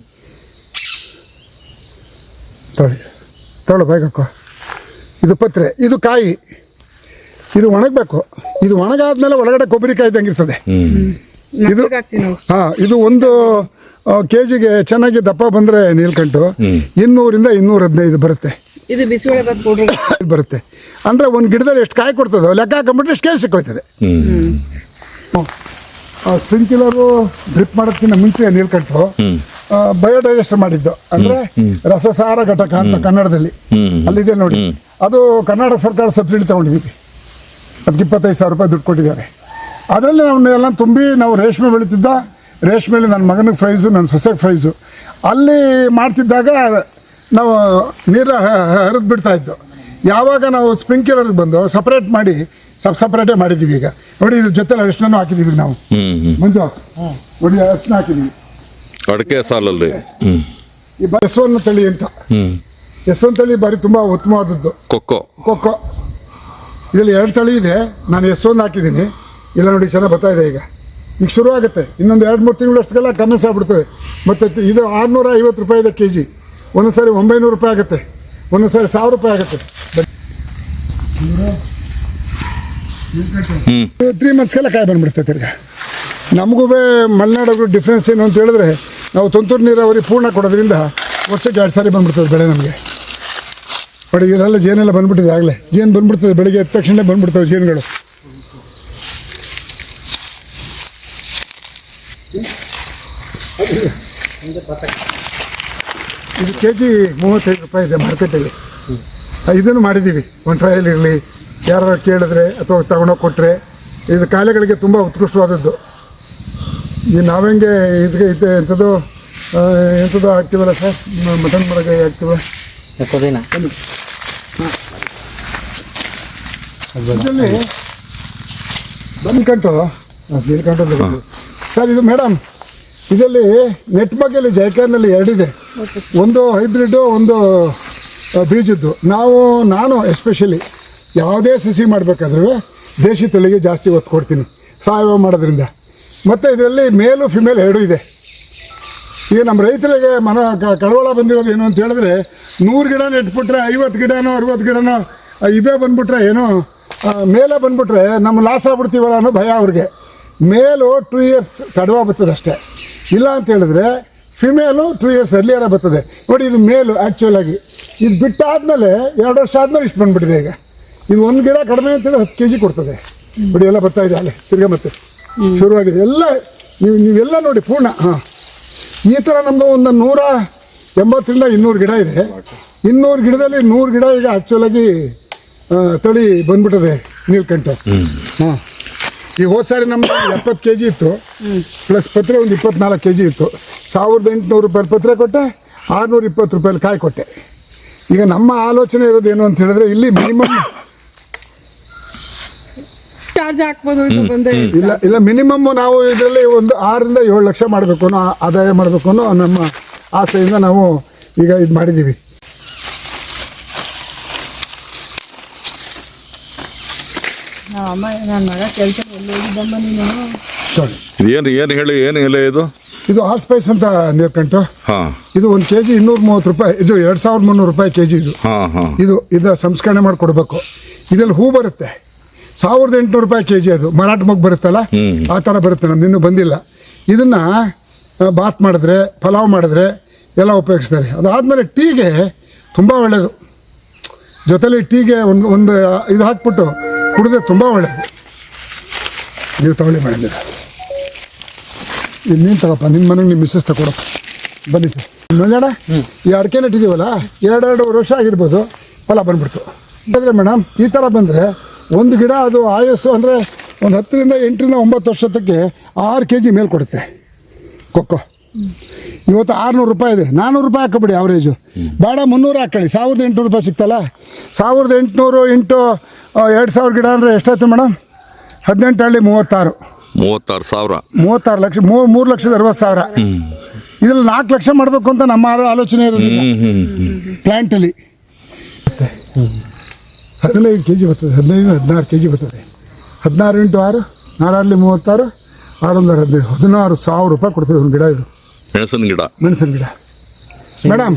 S2: ತಗೊಳ್ಳಿ. ತೊಗೊಳ್ಳು ಬಾಯ್ಗೆ ಹಾಕೋ ಇದು ಪತ್ರೆ ಇದು ಕಾಯಿ. ಇದು ಒಣಗಬೇಕು. ಇದು ಒಣಗಾದ್ಮೇಲೆ ಒಳಗಡೆ ಕೊಬ್ಬರಿಕಾಯಿ ಇದ್ದಂಗೆ ಇರ್ತದೆ. ಇದು ಹಾಂ ಇದು ಒಂದು ಕೆ ಜಿಗೆ ಚೆನ್ನಾಗಿ ದಪ್ಪ ಬಂದರೆ ನೀಲ್ಕಂಟು. ಇನ್ನೂರಿಂದ ಇನ್ನೂರ ಹದಿನೈದು ಬರುತ್ತೆ.
S6: ಇದು
S2: ಬರುತ್ತೆ. ಅಂದರೆ ಒಂದು ಗಿಡದಲ್ಲಿ ಎಷ್ಟು ಕಾಯಿ ಕೊಡ್ತದೋ ಲೆಕ್ಕ ಹಾಕೊಂಡ್ಬಿಟ್ರೆ ಎಷ್ಟು ಕೆಜಿ ಸಿಕ್ಕೋಯ್ತದೆ ಸ್ಪ್ರಿಂಕ್ಲರು ಡ್ರಿಪ್ ಮಾಡೋದಕ್ಕಿಂತ ಮುಂಚೆ ನೀರು ಕಟ್ಟು ಬಯೋಡೈಜೆಸ್ಟರ್ ಮಾಡಿದ್ದು. ಅಂದ್ರೆ ರಸಸಾರ ಘಟಕ ಅಂತ ಕನ್ನಡದಲ್ಲಿ. ಅಲ್ಲಿದೆ ನೋಡಿ. ಅದು ಕರ್ನಾಟಕ ಸರ್ಕಾರ ಸಬ್ಸಿಡಿ ತಗೊಂಡಿದ್ದೀವಿ. ಅದಕ್ಕೆ ಇಪ್ಪತ್ತೈದು ಸಾವಿರ ರೂಪಾಯಿ ದುಡ್ಡು ಕೊಟ್ಟಿದ್ದಾರೆ. ಅದರಲ್ಲಿ ನಾವು ಎಲ್ಲ ತುಂಬಿ ನಾವು ರೇಷ್ಮೆ ಬೆಳೀತಿದ್ದ ರೇಷ್ಮೆಯಲ್ಲಿ ನನ್ನ ಮಗನಿಗೆ ಫ್ರೈಸು ನನ್ನ ಸೊಸೆಗೆ ಪ್ರೈಸು ಅಲ್ಲಿ ಮಾಡ್ತಿದ್ದಾಗ ನಾವು ನೀರು ಹರಿದು ಬಿಡ್ತಾ ಇದ್ದು ಯಾವಾಗ ನಾವು ಸ್ಪ್ರಿಂಕ್ಲರ್ಗೆ ಬಂದು ಸಪ್ರೇಟ್ ಮಾಡಿ ಸಪ್ ಸಪ್ರೇಟೇ ಮಾಡಿದ್ದೀವಿ ಈಗ. ನೋಡಿ ಇದ್ರ ಜೊತೆ ಅರಿಶಿನ ಹಾಕಿದೀವಿ ನಾವು. ಮಂಜು ನೋಡಿ ಅರಿಶಿನ ಹಾಕಿದೀವಿ.
S5: ಅಡಕೆ ಸಾಲಲ್ಲಿ.
S2: ಈ ಯಶವಂತ ತಳಿ ಅಂತ.
S5: ಹ್ಮ್.
S2: ಯಶವಂತ ತಳಿ ಬಾರಿ ತುಂಬ ಉತ್ತಮವಾದದ್ದು.
S5: ಕೊಕ್ಕೋ.
S2: ಕೊಕ್ಕೋ. ಇದರಲ್ಲಿ ಎರಡು ತಳಿ ಇದೆ. ನಾನು ಯಶವನ್ ಹಾಕಿದ್ದೀನಿ ಇಲ್ಲ ನೋಡಿ ಚೆನ್ನಾಗಿ ಬರ್ತಾ ಇದೆ ಈಗ. ಈಗ ಶುರು ಆಗುತ್ತೆ. ಇನ್ನೊಂದು ಎರಡು ಮೂರು ತಿಂಗಳಷ್ಟಕ್ಕೆಲ್ಲ ಕಮ್ಮಿ ಆಗ್ಬಿಡ್ತದೆ. ಮತ್ತೆ ಇದು ಆರುನೂರ ಐವತ್ತು ರೂಪಾಯಿ ಇದೆ ಕೆ ಜಿ ಒಂದೊಂದು ಸಾರಿ ಒಂಬೈನೂರು ರೂಪಾಯಿ ಆಗುತ್ತೆ. ಒಂದೊಂದು ಸಾರಿ ಸಾವಿರ ರೂಪಾಯಿ ಆಗುತ್ತೆ. ತ್ರೀ ಮಂತ್ಸ್ಗೆಲ್ಲ ಕಾಯಿ ಬಂದ್ಬಿಡುತ್ತೆ ತಿರ್ಗಾ. ನಮಗೂ ಮಲೆನಾಡಿಗೂ ಡಿಫ್ರೆನ್ಸ್ ಏನು ಅಂತ ಹೇಳಿದ್ರೆ ನಾವು ತುಂತುರು ನೀರಾವರಿ ಪೂರ್ಣ ಕೊಡೋದ್ರಿಂದ ವರ್ಷಕ್ಕೆ ಎರಡು ಸಾರಿ ಬಂದ್ಬಿಡ್ತದೆ ಬೆಳೆ ನಮಗೆ. ಬಟ್ ಇದೆಲ್ಲ ಜೇನೆಲ್ಲ ಬಂದ್ಬಿಟ್ಟಿದೆ ಆಗಲೇ. ಜೇನು ಬಂದ್ಬಿಡ್ತದೆ, ಬೆಳಿಗ್ಗೆ ಎದ್ದ ತಕ್ಷಣ ಬಂದ್ಬಿಡ್ತವೆ ಜೇನುಗಳು. ಇದು ಕೆ ಜಿ ಮೂವತ್ತೈದು ರೂಪಾಯಿ ಇದೆ ಮಾರ್ಕೆಟಲ್ಲಿ. ಇದನ್ನು ಮಾಡಿದ್ದೀವಿ, ಒಂದು ಟ್ರಯಲ್ ಇರಲಿ. ಯಾರು ಕೇಳಿದ್ರೆ ಅಥವಾ ತಗೊಂಡೋಗಿ ಕೊಟ್ಟರೆ ಇದು ಕಾಯಿಲೆಗಳಿಗೆ ತುಂಬ ಉತ್ಕೃಷ್ಟವಾದದ್ದು. ಈ ನಾವೆಂಗೆ ಇದಕ್ಕೆ ಇದೆ ಎಂಥದ್ದು ಎಂಥದ್ದು ಹಾಕ್ತೀವಲ್ಲ ಸರ್? ಮಟನ್ ಮರಗೆ ಹಾಕ್ತೀವಲ್ಲ ಇದರಲ್ಲಿ ಬಂದ್ಕಂಟು ನೀಲ್ಕಂಠ ಸರ್ ಇದು ಮೇಡಮ್ ಇದರಲ್ಲಿ ನೆಟ್ ಬಗ್ಗೆಯಲ್ಲಿ ಜೈಕಾರ್ನಲ್ಲಿ ಎರಡಿದೆ. ಒಂದು ಹೈಬ್ರಿಡ್ ಒಂದು ಬೀಜದ್ದು. ನಾವು ನಾನು ಎಸ್ಪೆಷಲಿ. ಯಾವುದೇ ಸಸಿ ಮಾಡಬೇಕಾದ್ರೂ ದೇಶಿ ತಳಿಗೆ ಜಾಸ್ತಿ ಒತ್ತು ಕೊಡ್ತೀನಿ, ಸಾವಯವ ಮಾಡೋದ್ರಿಂದ. ಮತ್ತು ಇದರಲ್ಲಿ ಮೇಲು ಫಿಮೇಲ್ ಎರಡೂ ಇದೆ. ಈಗ ನಮ್ಮ ರೈತರಿಗೆ ಮನ ಕಳವಳ ಬಂದಿರೋದು ಏನು ಅಂತ ಹೇಳಿದ್ರೆ, ನೂರು ಗಿಡ ನೆಟ್ಬಿಟ್ರೆ ಐವತ್ತು ಗಿಡನೋ ಅರವತ್ತು ಗಿಡನೋ ಇವೇ ಬಂದ್ಬಿಟ್ರೆ ಏನೋ ಮೇಲೆ ಬಂದ್ಬಿಟ್ರೆ ನಮ್ಮ ಲಾಸ್ ಆಗ್ಬಿಡ್ತೀವಲ್ಲ ಅನ್ನೋ ಭಯ ಅವ್ರಿಗೆ. ಮೇಲು ಟೂ ಇಯರ್ಸ್ ತಡವಾಗಿ ಬರ್ತದೆ ಅಷ್ಟೇ. ಇಲ್ಲ ಅಂತ ಹೇಳಿದ್ರೆ ಫಿಮೇಲು ಟೂ ಇಯರ್ಸ್ ಅರ್ಲಿಯರ ಬರ್ತದೆ. ನೋಡಿ ಇದು ಮೇಲು ಆ್ಯಕ್ಚುಲಾಗಿ ಇದು ಬಿಟ್ಟಾದಮೇಲೆ ಎರಡು ವರ್ಷ ಆದಮೇಲೆ ಇಷ್ಟು ಬಂದುಬಿಟ್ಟಿದೆ ಈಗ. ಇದು ಒಂದು ಗಿಡ ಕಡಿಮೆ ಅಂತೇಳಿ ಹತ್ತು ಕೆ ಜಿ ಕೊಡ್ತದೆ. ಬಿಡಿ ಎಲ್ಲ ಬರ್ತಾ ಇದೆ ಅಲ್ಲೇ ತಿರ್ಗಾ ಮತ್ತೆ. ಶುರುವಾಗಿದೆ. ಎಲ್ಲ ನೀವು ನೀವೆಲ್ಲ ನೋಡಿ ಪೂರ್ಣ ಹಾಂ. ಈ ಥರ ನಮ್ಮದು ಒಂದು ನೂರ ಎಂಬತ್ತರಿಂದ ಇನ್ನೂರು ಗಿಡ ಇದೆ. ಇನ್ನೂರು ಗಿಡದಲ್ಲಿ ನೂರು ಗಿಡ ಈಗ ಆ್ಯಕ್ಚುಲಾಗಿ ತಳಿ ಬಂದ್ಬಿಟ್ಟದೆ ನೀಲ್ಕಂಠ. ಹಾಂ. ಈ ಹೋದ ಸಾರಿ ನಮ್ಮದು ಎಪ್ಪತ್ತು ಕೆ ಜಿ ಇತ್ತು ಪ್ಲಸ್ ಪತ್ರೆ ಒಂದು ಇಪ್ಪತ್ನಾಲ್ಕು ಕೆ ಜಿ ಇತ್ತು. ಸಾವಿರದ ಎಂಟುನೂರು ರೂಪಾಯಿ ಪತ್ರೆ ಕೊಟ್ಟೆ ಆರುನೂರ ಇಪ್ಪತ್ತು ರೂಪಾಯಲ್ಲಿ ಕಾಯಿ ಕೊಟ್ಟೆ. ಈಗ ನಮ್ಮ ಆಲೋಚನೆ ಇರೋದು ಏನು ಅಂತ ಹೇಳಿದ್ರೆ ಇಲ್ಲಿ ಮಿನಿಮಮ್
S6: ಚಾರ್ಜ್ ಹಾಕ್ಬೋದು ಬಂದೆ
S2: ಇಲ್ಲ ಇಲ್ಲ ಮಿನಿಮಮ್ ನಾವು ಇದರಲ್ಲಿ ಒಂದು ಆರರಿಂದ ಏಳು ಲಕ್ಷ ಮಾಡಬೇಕು ಅನ್ನೋ ಆ- ಆದಾಯ ಮಾಡಬೇಕು ಅನ್ನೋ ನಮ್ಮ ಆಸೆಯಿಂದ ನಾವು ಈಗ ಇದು ಮಾಡಿದ್ದೀವಿ.
S6: ಅಮ್ಮ ನನ್ನ ಮಗ ಎಲ್ಲಿ ಹೋಗಿದ್ದಮ್ಮ ನೀನು.
S2: ಸಾರಿ.
S5: ಏನು ಏನು ಹೇಳಿ ಏನು ಎಲೆ ಇದು?
S2: ಇದು ಆಲ್ ಸ್ಪೈಸ್ ಅಂತ ನೀರ್ಕಂಟು
S5: ಹಾಂ.
S2: ಇದು ಒಂದು ಕೆ ಜಿ ಇನ್ನೂರ ಮೂವತ್ತು ರೂಪಾಯಿ ಇದು ಎರಡು ಸಾವಿರದ ಮುನ್ನೂರು ರೂಪಾಯಿ ಕೆ ಜಿ ಇದು.
S5: ಹಾಂ ಹಾಂ.
S2: ಇದು ಇದು ಸಂಸ್ಕರಣೆ ಮಾಡಿ ಕೊಡಬೇಕು ಇದರಲ್ಲಿ ಹೂ ಬರುತ್ತೆ. ಸಾವಿರದ ಎಂಟುನೂರು ರೂಪಾಯಿ ಕೆ ಜಿ ಅದು. ಮರಾಠ ಮಗ್ ಬರುತ್ತಲ್ಲ? ಆ ಥರ ಬರುತ್ತೆ ನಮ್ದು ಇನ್ನೂ ಬಂದಿಲ್ಲ. ಇದನ್ನು ಬಾತ್ ಮಾಡಿದ್ರೆ ಪಲಾವ್ ಮಾಡಿದ್ರೆ ಎಲ್ಲ ಉಪಯೋಗಿಸ್ತಾರೆ. ಅದಾದಮೇಲೆ ಟೀಗೆ ತುಂಬ ಒಳ್ಳೆಯದು ಜೊತೆಲಿ ಟೀಗೆ ಒಂದು ಒಂದು ಇದು ಹಾಕ್ಬಿಟ್ಟು ಕುಡಿದ್ರೆ ತುಂಬ ಒಳ್ಳೆಯದು ನೀವು ತಗೊಳ್ಳಿ ಮೇಡಮ್ ಇನ್ನೇನು ಇದು. ನೀನು ತಗೋಪ್ಪ? ನಿಮ್ಮ ಮನೆಗೆ ನಿಮ್ಮ ಮಿಸ್ಸಸ್ ತಗೊಡಪ್ಪ ಬನ್ನಿ ಸರ್. ನೋಡೋಣ ಈ ಅಡಿಕೆ ನೆಟ್ಟಿದ್ದೀವಲ್ಲ ಎರಡೆರಡು ವರ್ಷ ಆಗಿರ್ಬೋದು ಫಲ ಬಂದ್ಬಿಡ್ತು. ಅಂದರೆ ಮೇಡಮ್ ಈ ಥರ ಬಂದರೆ ಒಂದು ಗಿಡ ಅದು ಆಯಸ್ಸು ಅಂದರೆ ಒಂದು ಹತ್ತರಿಂದ ಎಂಟರಿಂದ ಒಂಬತ್ತು ವರ್ಷಕ್ಕೆ ಆರು ಕೆ ಜಿ ಮೇಲೆ ಕೊಡುತ್ತೆ. ಕೊಕ್ಕೋ. ಇವತ್ತು ಆರುನೂರು ರೂಪಾಯಿ ಇದೆ. ನಾನ್ನೂರು ರೂಪಾಯಿ ಹಾಕೋಬಿಡಿ ಅವರೇಜು ಬೇಡ ಮುನ್ನೂರು ಹಾಕೊಳ್ಳಿ. ಸಾವಿರದ ಎಂಟುನೂರು ರೂಪಾಯಿ ಸಿಗ್ತಲ್ಲ ಸಾವಿರದ ಎಂಟುನೂರು ಇಂಟು ಎರಡು ಸಾವಿರ ಗಿಡ ಅಂದರೆ ಎಷ್ಟಾಯ್ತು ಮೇಡಮ್? ಹದಿನೆಂಟು ಹಳ್ಳಿ ಮೂವತ್ತಾರು.
S5: ಮೂವತ್ತಾರು ಸಾವಿರ.
S2: ಮೂವತ್ತಾರು ಲಕ್ಷ ಮೂ ಮೂರು ಲಕ್ಷದ ಅರವತ್ತು ಸಾವಿರ. ಇದ್ರಲ್ಲಿ ನಾಲ್ಕು ಲಕ್ಷ ಮಾಡಬೇಕು ಅಂತ ನಮ್ಮ ಆಲೋಚನೆ ಇರೋದಿಲ್ಲ. ಪ್ಲ್ಯಾಂಟಲ್ಲಿ ಹದಿನೈದು ಕೆ ಜಿ ಬರ್ತದೆ ಹದಿನೈದು ಹದಿನಾರು ಕೆ ಜಿ ಬರ್ತದೆ. ಹದಿನಾರು ಇಂಟು ಆರು ನಾರಲ್ಲಿ ಮೂವತ್ತಾರು ಆರೊಂದರ ಹದಿನೈದು ಹದಿನಾರು ಸಾವಿರ ರೂಪಾಯಿ ಕೊಡ್ತದೆ ಒಂದು ಗಿಡ ಇದು.
S5: ಮೆಣಸಿನ ಗಿಡ.
S2: ಮೆಣಸಿನ ಗಿಡ. ಮೇಡಮ್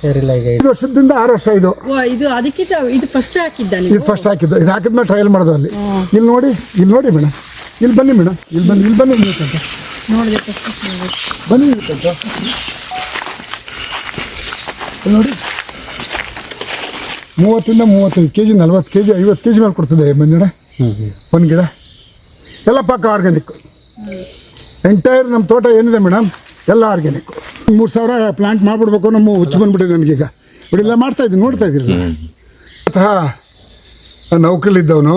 S4: ಸೇರಿಲ್ಲ ಈಗ.
S2: ಐದು ವರ್ಷದಿಂದ ಆರು ವರ್ಷ ಇದು.
S6: ಇದು ಅದಕ್ಕಿಂತ ಇದು ಫಸ್ಟ್ ಹಾಕಿದ್ದ
S2: ಇದು ಫಸ್ಟ್ ಹಾಕಿದ್ದು. ಇದು ಹಾಕಿದ್ಮೇಲೆ ಟ್ರಯಲ್ ಮಾಡೋದು ಅಲ್ಲಿ. ಇಲ್ಲಿ ನೋಡಿ ಇಲ್ಲಿ ನೋಡಿ ಮೇಡಮ್. ಇಲ್ಲಿ ಬನ್ನಿ ಮೇಡಮ್. ಇಲ್ಲಿ ಬನ್ನಿ ಇಲ್ಲಿ ಬನ್ನಿ
S6: ಫಸ್ಟ್
S2: ಬನ್ನಿ ನೋಡಿ. ಮೂವತ್ತಿಂದ ಮೂವತ್ತೈದು ಕೆ ಜಿ ನಲ್ವತ್ತು ಕೆ ಜಿ ಐವತ್ತು ಕೆ ಜಿ ಮೇಲೆ ಕೊಡ್ತದೆ ಮಂಜುಣ ಒಂದು ಗಿಡ. ಎಲ್ಲ ಪಕ್ಕ ಆರ್ಗ್ಯಾನಿಕ್ ಎಂಟೈರ್ ನಮ್ಮ ತೋಟ ಏನಿದೆ ಮೇಡಮ್ ಎಲ್ಲ ಆರ್ಗ್ಯಾನಿಕ್ ಮೂರು ಸಾವಿರ ಪ್ಲಾಂಟ್ ಮಾಡಿಬಿಡ್ಬೇಕು ನಮ್ಮ ಹುಚ್ಚು ಬಂದ್ಬಿಟ್ಟಿದೆ ನನಗೀಗ. ಇವರೆಲ್ಲ ಮಾಡ್ತಾಯಿದ್ದೀನಿ ನೋಡ್ತಾ ಇದ್ದೀರಲ್ಲ ಅಂತಹ ನೌಕರಲ್ಲಿದ್ದವನು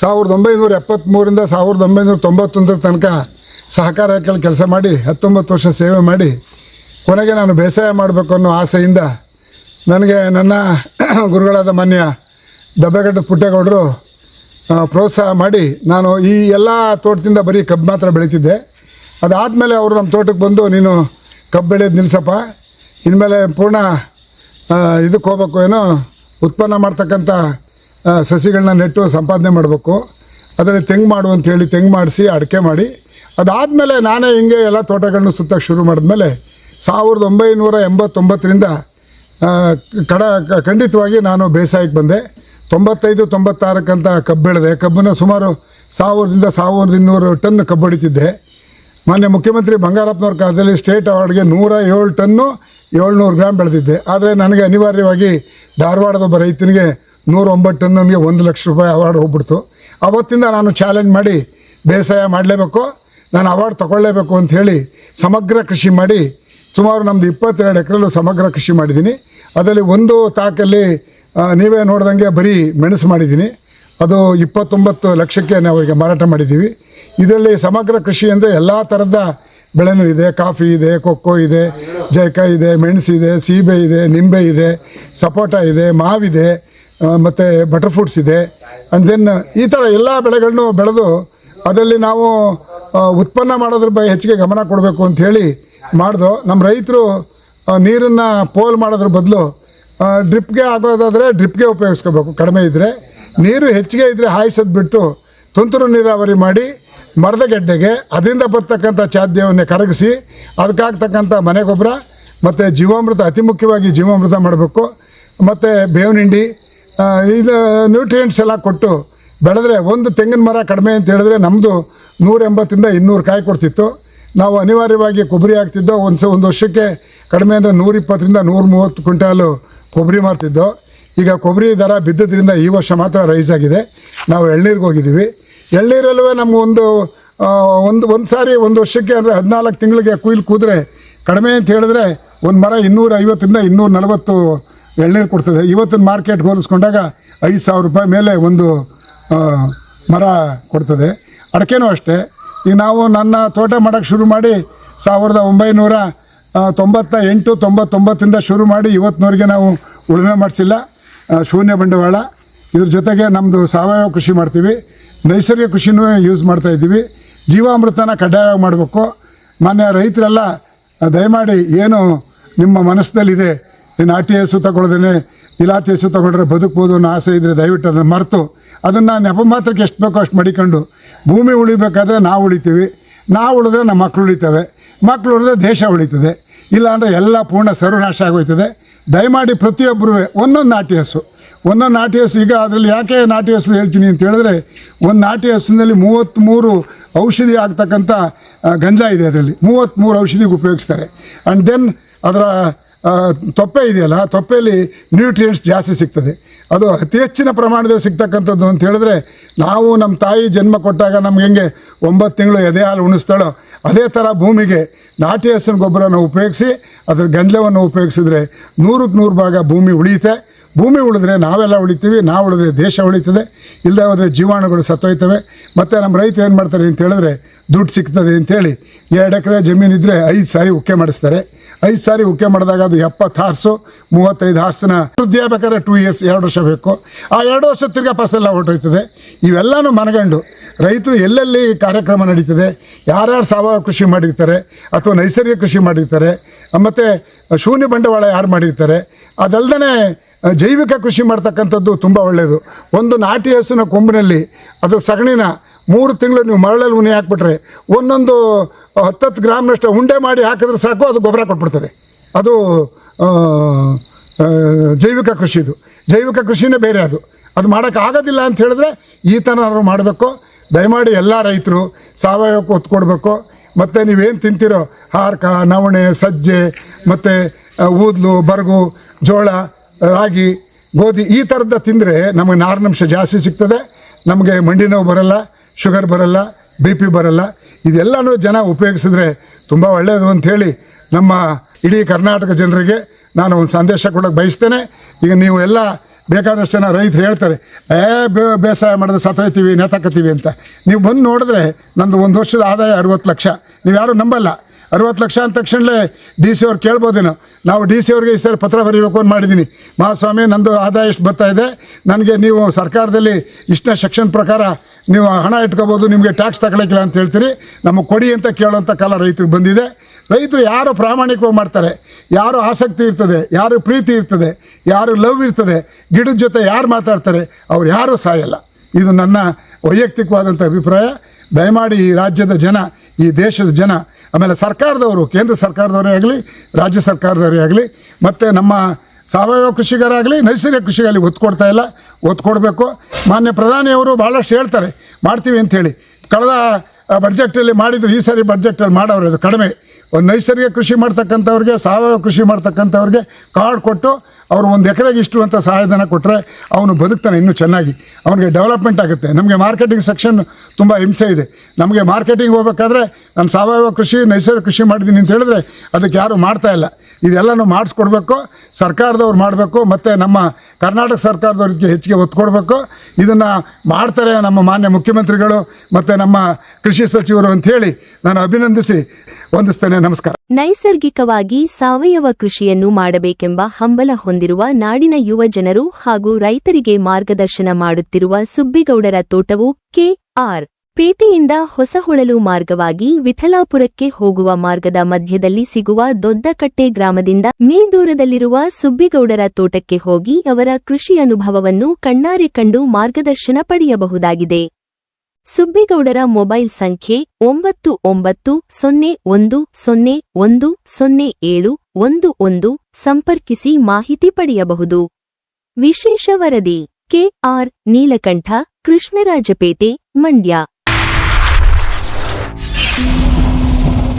S2: ಸಾವಿರದ ಒಂಬೈನೂರ ಎಪ್ಪತ್ತ್ಮೂರಿಂದ ಸಾವಿರದ ಒಂಬೈನೂರ ತೊಂಬತ್ತೊಂದರ ತನಕ ಸಹಕಾರ ಕೆಲಸ ಮಾಡಿ, ಹತ್ತೊಂಬತ್ತು ವರ್ಷ ಸೇವೆ ಮಾಡಿ, ಕೊನೆಗೆ ನಾನು ಬೇಸಾಯ ಮಾಡಬೇಕು ಅನ್ನೋ ಆಸೆಯಿಂದ ನನಗೆ ನನ್ನ ಗುರುಗಳಾದ ಮಾನ್ಯ ದಬ್ಬೆಗಡ್ಡ ಪುಟ್ಟೇಗೌಡರು ಪ್ರೋತ್ಸಾಹ ಮಾಡಿ ನಾನು ಈ ಎಲ್ಲ ತೋಟದಿಂದ ಬರೀ ಕಬ್ಬು ಮಾತ್ರ ಬೆಳೀತಿದ್ದೆ. ಅದಾದಮೇಲೆ ಅವರು ನಮ್ಮ ತೋಟಕ್ಕೆ ಬಂದು, ನೀನು ಕಬ್ಬು ಬೆಳೆಯೋದು ನಿಲ್ಸಪ್ಪ. ಇನ್ಮೇಲೆ ಪೂರ್ಣ ಇದಕ್ಕೆ ಹೋಗ್ಬೇಕು, ಏನೋ ಉತ್ಪನ್ನ ಮಾಡ್ತಕ್ಕಂಥ ಸಸಿಗಳನ್ನ ನೆಟ್ಟು ಸಂಪಾದನೆ ಮಾಡಬೇಕು. ಅದರಲ್ಲಿ ತೆಂಗು ಮಾಡು ಅಂತೇಳಿ ತೆಂಗು ಮಾಡಿಸಿ ಅಡಿಕೆ ಮಾಡಿ. ಅದಾದಮೇಲೆ ನಾನೇ ಹಿಂಗೆ ಎಲ್ಲ ತೋಟಗಳನ್ನ ಸುತ್ತಕ್ಕೆ ಶುರು ಮಾಡಿದ್ಮೇಲೆ ಸಾವಿರದ ಒಂಬೈನೂರ ಎಂಬತ್ತೊಂಬತ್ತರಿಂದ ಕಡ, ಖಂಡಿತವಾಗಿ ನಾನು ಬೇಸಾಯಕ್ಕೆ ಬಂದೆ. ತೊಂಬತ್ತೈದು, ತೊಂಬತ್ತಾರಕ್ಕಂತ ಕಬ್ಬು ಬೆಳೆದೆ. ಕಬ್ಬನ್ನ ಸುಮಾರು ಸಾವಿರದಿಂದ ಸಾವಿರದ ಇನ್ನೂರು ಟನ್ ಕಬ್ಬು ಹೊಡಿತಿದ್ದೆ. ಮಾನ್ಯ ಮುಖ್ಯಮಂತ್ರಿ ಬಂಗಾರಪ್ಪನವ್ರ ಕಾಲದಲ್ಲಿ ಸ್ಟೇಟ್ ಅವಾರ್ಡ್ಗೆ ನೂರ ಏಳು ಟನ್ನು ಏಳ್ನೂರು ಗ್ರಾಮ್ ಬೆಳೆದಿದ್ದೆ. ಆದರೆ ನನಗೆ ಅನಿವಾರ್ಯವಾಗಿ ಧಾರವಾಡದ ಒಬ್ಬ ರೈತನಿಗೆ ನೂರ ಒಂಬತ್ತು ಟನ್ನಿಗೆ ಒಂದು ಲಕ್ಷ ರೂಪಾಯಿ ಅವಾರ್ಡ್ ಹೋಗ್ಬಿಡ್ತು. ಅವತ್ತಿಂದ ನಾನು ಚಾಲೆಂಜ್ ಮಾಡಿ ಬೇಸಾಯ ಮಾಡಲೇಬೇಕು, ನಾನು ಅವಾರ್ಡ್ ತಗೊಳ್ಳೇಬೇಕು ಅಂತ ಹೇಳಿ ಸಮಗ್ರ ಕೃಷಿ ಮಾಡಿ ಸುಮಾರು ನಮ್ಮದು ಇಪ್ಪತ್ತೆರಡು ಎಕರೆಲ್ಲೂ ಸಮಗ್ರ ಕೃಷಿ ಮಾಡಿದ್ದೀನಿ. ಅದರಲ್ಲಿ ಒಂದು ತಾಕಲ್ಲಿ ನೀವೇ ನೋಡ್ದಂಗೆ ಬರೀ ಮೆಣಸು ಮಾಡಿದ್ದೀನಿ. ಅದು ಇಪ್ಪತ್ತೊಂಬತ್ತು ಲಕ್ಷಕ್ಕೆ ನಾವು ಈಗ ಮಾರಾಟ ಮಾಡಿದ್ದೀವಿ. ಇದರಲ್ಲಿ ಸಮಗ್ರ ಕೃಷಿ ಅಂದರೆ ಎಲ್ಲ ಥರದ ಬೆಳೆನೂ ಇದೆ. ಕಾಫಿ ಇದೆ, ಕೊಕ್ಕೋ ಇದೆ ಜೈಕ ಇದೆ ಮೆಣಸಿದೆ ಸೀಬೆ ಇದೆ, ನಿಂಬೆ ಇದೆ, ಸಪೋಟ ಇದೆ, ಮಾವಿದೆ ಮತ್ತು ಬಟರ್ ಫ್ರೂಟ್ಸ್ ಇದೆ. ಆ್ಯಂಡ್ ದೆನ್ ಈ ಥರ ಎಲ್ಲ ಬೆಳೆಗಳನ್ನು ಬೆಳೆದು, ಅದರಲ್ಲಿ ನಾವು ಉತ್ಪನ್ನ ಮಾಡೋದ್ರ ಬಗ್ಗೆ ಹೆಚ್ಚಿಗೆ ಗಮನ ಕೊಡಬೇಕು ಅಂತ ಹೇಳಿ ಮಾಡ್ದು ನಮ್ಮ ರೈತರು ನೀರನ್ನು ಪೋಲ್ ಮಾಡೋದ್ರ ಬದಲು ಡ್ರಿಪ್ಗೆ ಆಗೋದಾದರೆ ಡ್ರಿಪ್ಗೆ ಉಪಯೋಗಿಸ್ಕೋಬೇಕು. ಕಡಿಮೆ ಇದ್ದರೆ ನೀರು ಹೆಚ್ಚಿಗೆ ಇದ್ದರೆ ಹಾಯಿಸೋದು ಬಿಟ್ಟು ತುಂತುರು ನೀರಾವರಿ ಮಾಡಿ ಮರದ ಗೆಡ್ಡೆಗೆ ಅದರಿಂದ ಬರ್ತಕ್ಕಂಥ ಚಾದ್ಯವನ್ನೇ ಕರಗಿಸಿ ಅದಕ್ಕಾಗ್ತಕ್ಕಂಥ ಮನೆ ಗೊಬ್ಬರ ಮತ್ತು ಜೀವಾಮೃತ, ಅತಿ ಮುಖ್ಯವಾಗಿ ಜೀವಾಮೃತ ಮಾಡಬೇಕು. ಮತ್ತು ಬೇವಿನ ಹಿಂಡಿ ಇದು ನ್ಯೂಟ್ರಿಯೆಂಟ್ಸ್ ಎಲ್ಲ ಕೊಟ್ಟು ಬೆಳೆದ್ರೆ ಒಂದು ತೆಂಗಿನ ಮರ ಕಡಿಮೆ ಅಂತ ಹೇಳಿದ್ರೆ ನಮ್ಮದು ನೂರ ಎಂಬತ್ತಿಂದ ಇನ್ನೂರು ಕಾಯಿ ಕೊಡ್ತಿತ್ತು. ನಾವು ಅನಿವಾರ್ಯವಾಗಿ ಕೊಬ್ಬರಿ ಹಾಕ್ತಿದ್ದೋ, ಒಂದು ಒಂದು ವರ್ಷಕ್ಕೆ ಕಡಿಮೆ ಅಂದರೆ ನೂರಿಪ್ಪತ್ತರಿಂದ ನೂರ ಮೂವತ್ತು ಕ್ವಿಂಟಾಲು ಕೊಬ್ಬರಿ ಮಾರ್ತಿದ್ದೋ. ಈಗ ಕೊಬ್ಬರಿ ದರ ಬಿದ್ದದ್ರಿಂದ ಈ ವರ್ಷ ಮಾತ್ರ ರೈಸ್ ಆಗಿದೆ. ನಾವು ಎಳ್ನೀರಿಗೆ ಹೋಗಿದ್ದೀವಿ. ಎಳ್ನೀರಲ್ಲೂ ನಮ್ಮ ಒಂದು ಒಂದು ಒಂದು ಸಾರಿ ಒಂದು ವರ್ಷಕ್ಕೆ ಅಂದರೆ ಹದಿನಾಲ್ಕು ತಿಂಗಳಿಗೆ ಕುಯ್ಲು ಕೂದ್ರೆ ಕಡಿಮೆ ಅಂತ ಹೇಳಿದ್ರೆ ಒಂದು ಮರ ಇನ್ನೂರ ಐವತ್ತರಿಂದ ಇನ್ನೂರ ನಲವತ್ತು ಎಳ್ನೀರು ಕೊಡ್ತದೆ. ಇವತ್ತಿನ ಮಾರ್ಕೆಟ್ಗೆ ಹೋಲಿಸ್ಕೊಂಡಾಗ ಐದು ಸಾವಿರ ರೂಪಾಯಿ ಮೇಲೆ ಒಂದು ಮರ ಕೊಡ್ತದೆ. ಅಡಕೆನೂ ಅಷ್ಟೇ. ಈಗ ನಾವು ನನ್ನ ತೋಟ ಮಾಡೋಕ್ಕೆ ಶುರು ಮಾಡಿ ಸಾವಿರದ ಒಂಬೈನೂರ ತೊಂಬತ್ತ ಎಂಟು, ತೊಂಬತ್ತೊಂಬತ್ತಿಂದ ಶುರು ಮಾಡಿ ಇವತ್ತಿನವರೆಗೆ ನಾವು ಉಳುಮೆ ಮಾಡಿಸಿಲ್ಲ. ಶೂನ್ಯ ಬಂಡವಾಳ. ಇದ್ರ ಜೊತೆಗೆ ನಮ್ಮದು ಸಾವಯವ ಕೃಷಿ ಮಾಡ್ತೀವಿ. ನೈಸರ್ಗಿಕ ಕೃಷಿನೂ ಯೂಸ್ ಮಾಡ್ತಾ ಇದ್ದೀವಿ. ಜೀವಾಮೃತನ ಕಡ್ಡಾಯವಾಗಿ ಮಾಡಬೇಕು. ಮಾನ್ಯ ರೈತರೆಲ್ಲ ದಯಮಾಡಿ ಏನು ನಿಮ್ಮ ಮನಸ್ಸಿನಲ್ಲಿದೆ ಈ ಟಿ ಹಸು ತಗೊಳ್ದೇನೆ, ಇಲಾತಿ ಹಸು ತಗೊಂಡ್ರೆ ಬದುಕ್ಬೋದು ಅನ್ನೋ ಆಸೆ ಇದ್ದರೆ ದಯವಿಟ್ಟು ಅದನ್ನು ಮರೆತು, ಅದನ್ನು ನೆಪ ಮಾತ್ರಕ್ಕೆ ಎಷ್ಟು ಬೇಕೋ ಅಷ್ಟು ಮಡಿಕೊಂಡು ಭೂಮಿ ಉಳಿಬೇಕಾದ್ರೆ ನಾವು ಉಳಿತೀವಿ. ನಾವು ಉಳಿದ್ರೆ ನಮ್ಮ ಮಕ್ಕಳು ಉಳಿತವೆ. ಮಕ್ಕಳು ಉಳಿದ್ರೆ ದೇಶ ಉಳಿತದೆ. ಇಲ್ಲಾಂದರೆ ಎಲ್ಲ ಪೂರ್ಣ ಸರ್ವನಾಶ ಆಗೋಯ್ತದೆ. ದಯಮಾಡಿ ಪ್ರತಿಯೊಬ್ಬರು ಒಂದೊಂದು ನಾಟಿ ಹಸು. ಒಂದೊಂದು ನಾಟಿ ಹಸು, ಈಗ ಅದರಲ್ಲಿ ಯಾಕೆ ನಾಟಿ ಹಸು ಹೇಳ್ತೀನಿ ಅಂತ ಹೇಳಿದ್ರೆ, ಒಂದು ನಾಟಿ ಹಸುವಿನಲ್ಲಿ ಮೂವತ್ತ್ಮೂರು ಔಷಧಿ ಆಗ್ತಕ್ಕಂಥ ಗಂಜಾ ಇದೆ ಅದರಲ್ಲಿ. ಮೂವತ್ತ್ಮೂರು ಔಷಧಿಗೆ ಉಪಯೋಗಿಸ್ತಾರೆ. ಆ್ಯಂಡ್ ದೆನ್ ಅದರ ತೊಪ್ಪೆ ಇದೆಯಲ್ಲ ತೊಪ್ಪೆಯಲ್ಲಿ ನ್ಯೂಟ್ರಿಯೆಂಟ್ಸ್ ಜಾಸ್ತಿ ಸಿಗ್ತದೆ. ಅದು ಅತಿ ಹೆಚ್ಚಿನ ಪ್ರಮಾಣದಲ್ಲಿ ಸಿಗ್ತಕ್ಕಂಥದ್ದು ಅಂತ ಹೇಳಿದ್ರೆ ನಾವು ನಮ್ಮ ತಾಯಿ ಜನ್ಮ ಕೊಟ್ಟಾಗ ನಮ್ಗೆ ಹೆಂಗೆ ಒಂಬತ್ತು ತಿಂಗಳು ಎದೆ ಹಾಲು ಉಣಿಸ್ತಾಳೋ ಅದೇ ಥರ ಭೂಮಿಗೆ ನಾಟಿ ಹಸಿನ ಗೊಬ್ಬರನ ಉಪಯೋಗಿಸಿ ಅದರ ಗಂಜಲವನ್ನು ಉಪಯೋಗಿಸಿದ್ರೆ ನೂರಕ್ಕೆ ನೂರು ಭಾಗ ಭೂಮಿ ಉಳಿಯುತ್ತೆ. ಭೂಮಿ ಉಳಿದ್ರೆ ನಾವೆಲ್ಲ ಉಳಿತೀವಿ, ನಾವು ಉಳಿದ್ರೆ ದೇಶ ಉಳಿತದೆ. ಇಲ್ಲದೆ ಹೋದರೆ ಜೀವಾಣುಗಳು ಸತ್ತೋಯ್ತವೆ. ಮತ್ತು ನಮ್ಮ ರೈತ ಏನು ಮಾಡ್ತಾರೆ ಅಂತ ಹೇಳಿದ್ರೆ ದುಡ್ಡು ಸಿಗ್ತದೆ ಅಂತೇಳಿ ಎರಡು ಎಕರೆ ಜಮೀನಿದ್ರೆ ಐದು ಸಾರಿ ಉಕ್ಕೆ ಮಾಡಿಸ್ತಾರೆ. ಐದು ಸಾರಿ ಉಕ್ಕೆ ಮಾಡಿದಾಗ ಅದು ಎಪ್ಪತ್ತು ಹಾರ್ಸು, ಮೂವತ್ತೈದು ಹಾರ್ಸನ್ನ ವೃದ್ಧಿ ಆಗ್ಬೇಕಾದ್ರೆ ಟೂ ಇಯರ್ಸ್ ಎರಡು ವರ್ಷ ಬೇಕು. ಆ ಎರಡು ವರ್ಷ ತಿರ್ಗಾ ಫಸಲೆಲ್ಲ ಹೊರಟೋಯ್ತದೆ. ಇವೆಲ್ಲನೂ ಮನಗಂಡು. ರೈತರು ಎಲ್ಲೆಲ್ಲಿ ಕಾರ್ಯಕ್ರಮ ನಡೀತದೆ, ಯಾರ್ಯಾರು ಸಾವಯವ ಕೃಷಿ ಮಾಡಿರ್ತಾರೆ ಅಥವಾ ನೈಸರ್ಗಿಕ ಕೃಷಿ ಮಾಡಿರ್ತಾರೆ, ಮತ್ತು ಶೂನ್ಯ ಬಂಡವಾಳ ಯಾರು ಮಾಡಿರ್ತಾರೆ ಅದಲ್ದೇ ಜೈವಿಕ ಕೃಷಿ ಮಾಡ್ತಕ್ಕಂಥದ್ದು ತುಂಬ ಒಳ್ಳೆಯದು ಒಂದು ನಾಟಿ ಹಸುವಿನ ಕೊಂಬಿನಲ್ಲಿ ಅದ್ರ ಸಗಣಿನ ಮೂರು ತಿಂಗಳು ನೀವು ಮರಳಲ್ಲಿ ಉನಿ ಹಾಕ್ಬಿಟ್ರೆ ಒಂದೊಂದು ಹತ್ತತ್ತು ಗ್ರಾಮ್ನಷ್ಟು ಉಂಡೆ ಮಾಡಿ ಹಾಕಿದ್ರೆ ಸಾಕು, ಅದು ಗೊಬ್ಬರ ಕೊಟ್ಬಿಡ್ತದೆ. ಅದು ಜೈವಿಕ ಕೃಷಿದು ಜೈವಿಕ ಕೃಷಿನೇ ಬೇರೆ ಅದು. ಅದು ಮಾಡೋಕ್ಕಾಗೋದಿಲ್ಲ ಅಂತ ಹೇಳಿದ್ರೆ ಈ ಥರ ಮಾಡಬೇಕು. ದಯಮಾಡಿ ಎಲ್ಲ ರೈತರು ಸಾವಯವಕ್ಕೆ ಒತ್ತು ಕೊಡಬೇಕು. ಮತ್ತು ನೀವೇನು ತಿಂತೀರೋ ಹಾರ್ಕ, ನವಣೆ, ಸಜ್ಜೆ, ಮತ್ತು ಊದ್ಲು, ಬರಗು, ಜೋಳ ರಾಗಿ, ಗೋಧಿ ಈ ಥರದ್ದು ತಿಂದರೆ ನಮಗೆ ನಾರಿನಂಶ ಜಾಸ್ತಿ ಸಿಗ್ತದೆ. ನಮಗೆ ಮಂಡಿ ನೋವು ಬರಲ್ಲ, ಶುಗರ್ ಬರಲ್ಲ, ಬಿ ಪಿ ಬರಲ್ಲ. ಇದೆಲ್ಲನೂ ಜನ ಉಪಯೋಗಿಸಿದ್ರೆ ತುಂಬ ಒಳ್ಳೆಯದು ಅಂಥೇಳಿ ನಮ್ಮ ಇಡೀ ಕರ್ನಾಟಕ ಜನರಿಗೆ ನಾನು ಒಂದು ಸಂದೇಶ ಕೊಡೋಕ್ಕೆ ಬಯಸ್ತೇನೆ. ಈಗ ನೀವು ಎಲ್ಲ ಬೇಕಾದಷ್ಟು ಜನ ರೈತರು ಹೇಳ್ತಾರೆ, ಏ ಬೇಸಾಯ ಮಾಡಿದ್ರೆ ಸತ್ತೋಯ್ತೀವಿ, ನೇತಾಕತ್ತೀವಿ ಅಂತ. ನೀವು ಬಂದು ನೋಡಿದ್ರೆ ನಂದು ಒಂದು ವರ್ಷದ ಆದಾಯ ಅರುವತ್ತು ಲಕ್ಷ. ನೀವು ಯಾರೂ ನಂಬಲ್ಲ. ಅರುವತ್ತು ಲಕ್ಷ ಅಂದ ತಕ್ಷಣಲೇ ಡಿ ಸಿ ಅವ್ರು ಕೇಳ್ಬೋದೇನೋ. ನಾವು ಡಿ ಸಿ ಅವ್ರಿಗೆ ಈ ಸರಿ ಪತ್ರ ಬರೀಬೇಕು ಅಂತ ಮಾಡಿದ್ದೀನಿ ಮಹಾಸ್ವಾಮಿ, ನಂದು ಆದಾಯ ಎಷ್ಟು ಬರ್ತಾ ಇದೆ. ನನಗೆ ನೀವು ಸರ್ಕಾರದಲ್ಲಿ ಇಷ್ಟನೇ ಸೆಕ್ಷನ್ ಪ್ರಕಾರ ನೀವು ಹಣ ಇಟ್ಕೋಬೋದು, ನಿಮಗೆ ಟ್ಯಾಕ್ಸ್ ತಗೊಳಕ್ಕಿಲ್ಲ ಅಂತ ಹೇಳ್ತೀರಿ. ನಮಗೆ ಕೊಡಿ ಅಂತ ಕೇಳೋಂಥ ಕಾಲ ರೈತರಿಗೆ ಬಂದಿದೆ. ರೈತರು ಯಾರು ಪ್ರಾಮಾಣಿಕವಾಗಿ ಮಾಡ್ತಾರೆ? ಯಾರು ಆಸಕ್ತಿ ಇರ್ತದೆ? ಯಾರು ಪ್ರೀತಿ ಇರ್ತದೆ? ಯಾರು ಲವ್ ಇರ್ತದೆ? ಗಿಡದ ಜೊತೆ ಯಾರು ಮಾತಾಡ್ತಾರೆ? ಅವ್ರು ಯಾರೂ ಸಾಯಲ್ಲ. ಇದು ನನ್ನ ವೈಯಕ್ತಿಕವಾದಂಥ ಅಭಿಪ್ರಾಯ. ದಯಮಾಡಿ ಈ ರಾಜ್ಯದ ಜನ, ಈ ದೇಶದ ಜನ ಆಮೇಲೆ ಸರ್ಕಾರದವರು, ಕೇಂದ್ರ ಸರ್ಕಾರದವರೇ ಆಗಲಿ, ರಾಜ್ಯ ಸರ್ಕಾರದವರೇ ಆಗಲಿ, ಮತ್ತು ನಮ್ಮ ಸಾವಯವ ಕೃಷಿಗರಾಗಲಿ, ನೈಸರ್ಗಿಕ ಕೃಷಿಗಾಗಲಿ ಒತ್ತು ಕೊಡ್ತಾ ಇಲ್ಲ, ಒತ್ತು ಕೊಡಬೇಕು. ಮಾನ್ಯ ಪ್ರಧಾನಿಯವರು ಭಾಳಷ್ಟು ಹೇಳ್ತಾರೆ, ಮಾಡ್ತೀವಿ ಅಂಥೇಳಿ. ಕಳೆದ ಬಡ್ಜೆಟಲ್ಲಿ ಮಾಡಿದ್ರು, ಈ ಸಾರಿ ಬಡ್ಜೆಟಲ್ಲಿ ಮಾಡೋರು ಅದು ಕಡಿಮೆ. ಒಂದು ನೈಸರ್ಗಿಕ ಕೃಷಿ ಮಾಡ್ತಕ್ಕಂಥವ್ರಿಗೆ, ಸಾವಯವ ಕೃಷಿ ಮಾಡ್ತಕ್ಕಂಥವ್ರಿಗೆ ಕಾರ್ಡ್ ಕೊಟ್ಟು ಅವರು ಒಂದು ಎಕರೆಗೆ ಇಷ್ಟು ಅಂತ ಸಹಾಯಧನ ಕೊಟ್ಟರೆ ಅವನು ಬದುಕ್ತಾನೆ ಇನ್ನೂ ಚೆನ್ನಾಗಿ. ಅವನಿಗೆ ಡೆವಲಪ್ಮೆಂಟ್ ಆಗುತ್ತೆ. ನಮಗೆ ಮಾರ್ಕೆಟಿಂಗ್ ಸೆಕ್ಷನ್ ತುಂಬ ಹಿಂಸೆ ಇದೆ. ನಮಗೆ ಮಾರ್ಕೆಟಿಂಗ್ ಹೋಗ್ಬೇಕಾದ್ರೆ ನಾನು ಸಾವಯವ ಕೃಷಿ ನೈಸರ್ಗಿಕ ಕೃಷಿ ಮಾಡಿದ್ದೀನಿ ಅಂತ ಹೇಳಿದ್ರೆ ಅದಕ್ಕೆ ಯಾರು ಮಾಡ್ತಾ ಇಲ್ಲ. ಇದೆಲ್ಲನೂ ಮಾಡಿಸ್ಕೊಡ್ಬೇಕು, ಸರ್ಕಾರದವ್ರು ಮಾಡಬೇಕು, ಮತ್ತು ನಮ್ಮ ಕರ್ನಾಟಕ ಸರ್ಕಾರದವ್ರಿಗೆ ಹೆಚ್ಚಿಗೆ ಒತ್ತು ಕೊಡಬೇಕು. ಇದನ್ನು ಮಾಡ್ತಾರೆ ನಮ್ಮ ಮಾನ್ಯ ಮುಖ್ಯಮಂತ್ರಿಗಳು, ಮತ್ತು ನಮ್ಮ ಕೃಷಿ ಸಚಿವರು ಅಂಥೇಳಿ ನಾನು ಅಭಿನಂದಿಸಿ ವಂದಿಸ್ತೇನೆ, ನಮಸ್ಕಾರ.
S1: ನೈಸರ್ಗಿಕವಾಗಿ ಸಾವಯವ ಕೃಷಿಯನ್ನು ಮಾಡಬೇಕೆಂಬ ಹಂಬಲ ಹೊಂದಿರುವ ನಾಡಿನ ಯುವ ಜನರು ಹಾಗೂ ರೈತರಿಗೆ ಮಾರ್ಗದರ್ಶನ ಮಾಡುತ್ತಿರುವ ಸುಬ್ಬಿಗೌಡರ ತೋಟವು ಕೆಆರ್ ಪೇಟೆಯಿಂದ ಹೊಸಹೊಳಲು ಮಾರ್ಗವಾಗಿ ವಿಠಲಾಪುರಕ್ಕೆ ಹೋಗುವ ಮಾರ್ಗದ ಮಧ್ಯದಲ್ಲಿ ಸಿಗುವ ದೊಡ್ಡಕಟ್ಟೆ ಗ್ರಾಮದಿಂದ ಮೀ ದೂರದಲ್ಲಿರುವ ಸುಬ್ಬಿಗೌಡರ ತೋಟಕ್ಕೆ ಹೋಗಿ ಅವರ ಕೃಷಿ ಅನುಭವವನ್ನು ಕಣ್ಣಾರೆ ಕಂಡು ಮಾರ್ಗದರ್ಶನ ಪಡೆಯಬಹುದಾಗಿದೆ. ಸುಬ್ಬಿಗೌಡರ ಮೊಬೈಲ್ ಸಂಖ್ಯೆ ಒಂಬತ್ತು ಒಂಬತ್ತು ಸೊನ್ನೆ ಒಂದು ಸೊನ್ನೆ ಒಂದು ಸೊನ್ನೆ ಏಳು ಒಂದು ಒಂದು ಸಂಪರ್ಕಿಸಿ ಮಾಹಿತಿ ಪಡೆಯಬಹುದು. ವಿಶೇಷ ವರದಿ ಕೆಆರ್ ನೀಲಕಂಠ, ಕೃಷ್ಣರಾಜಪೇಟೆ, ಮಂಡ್ಯ.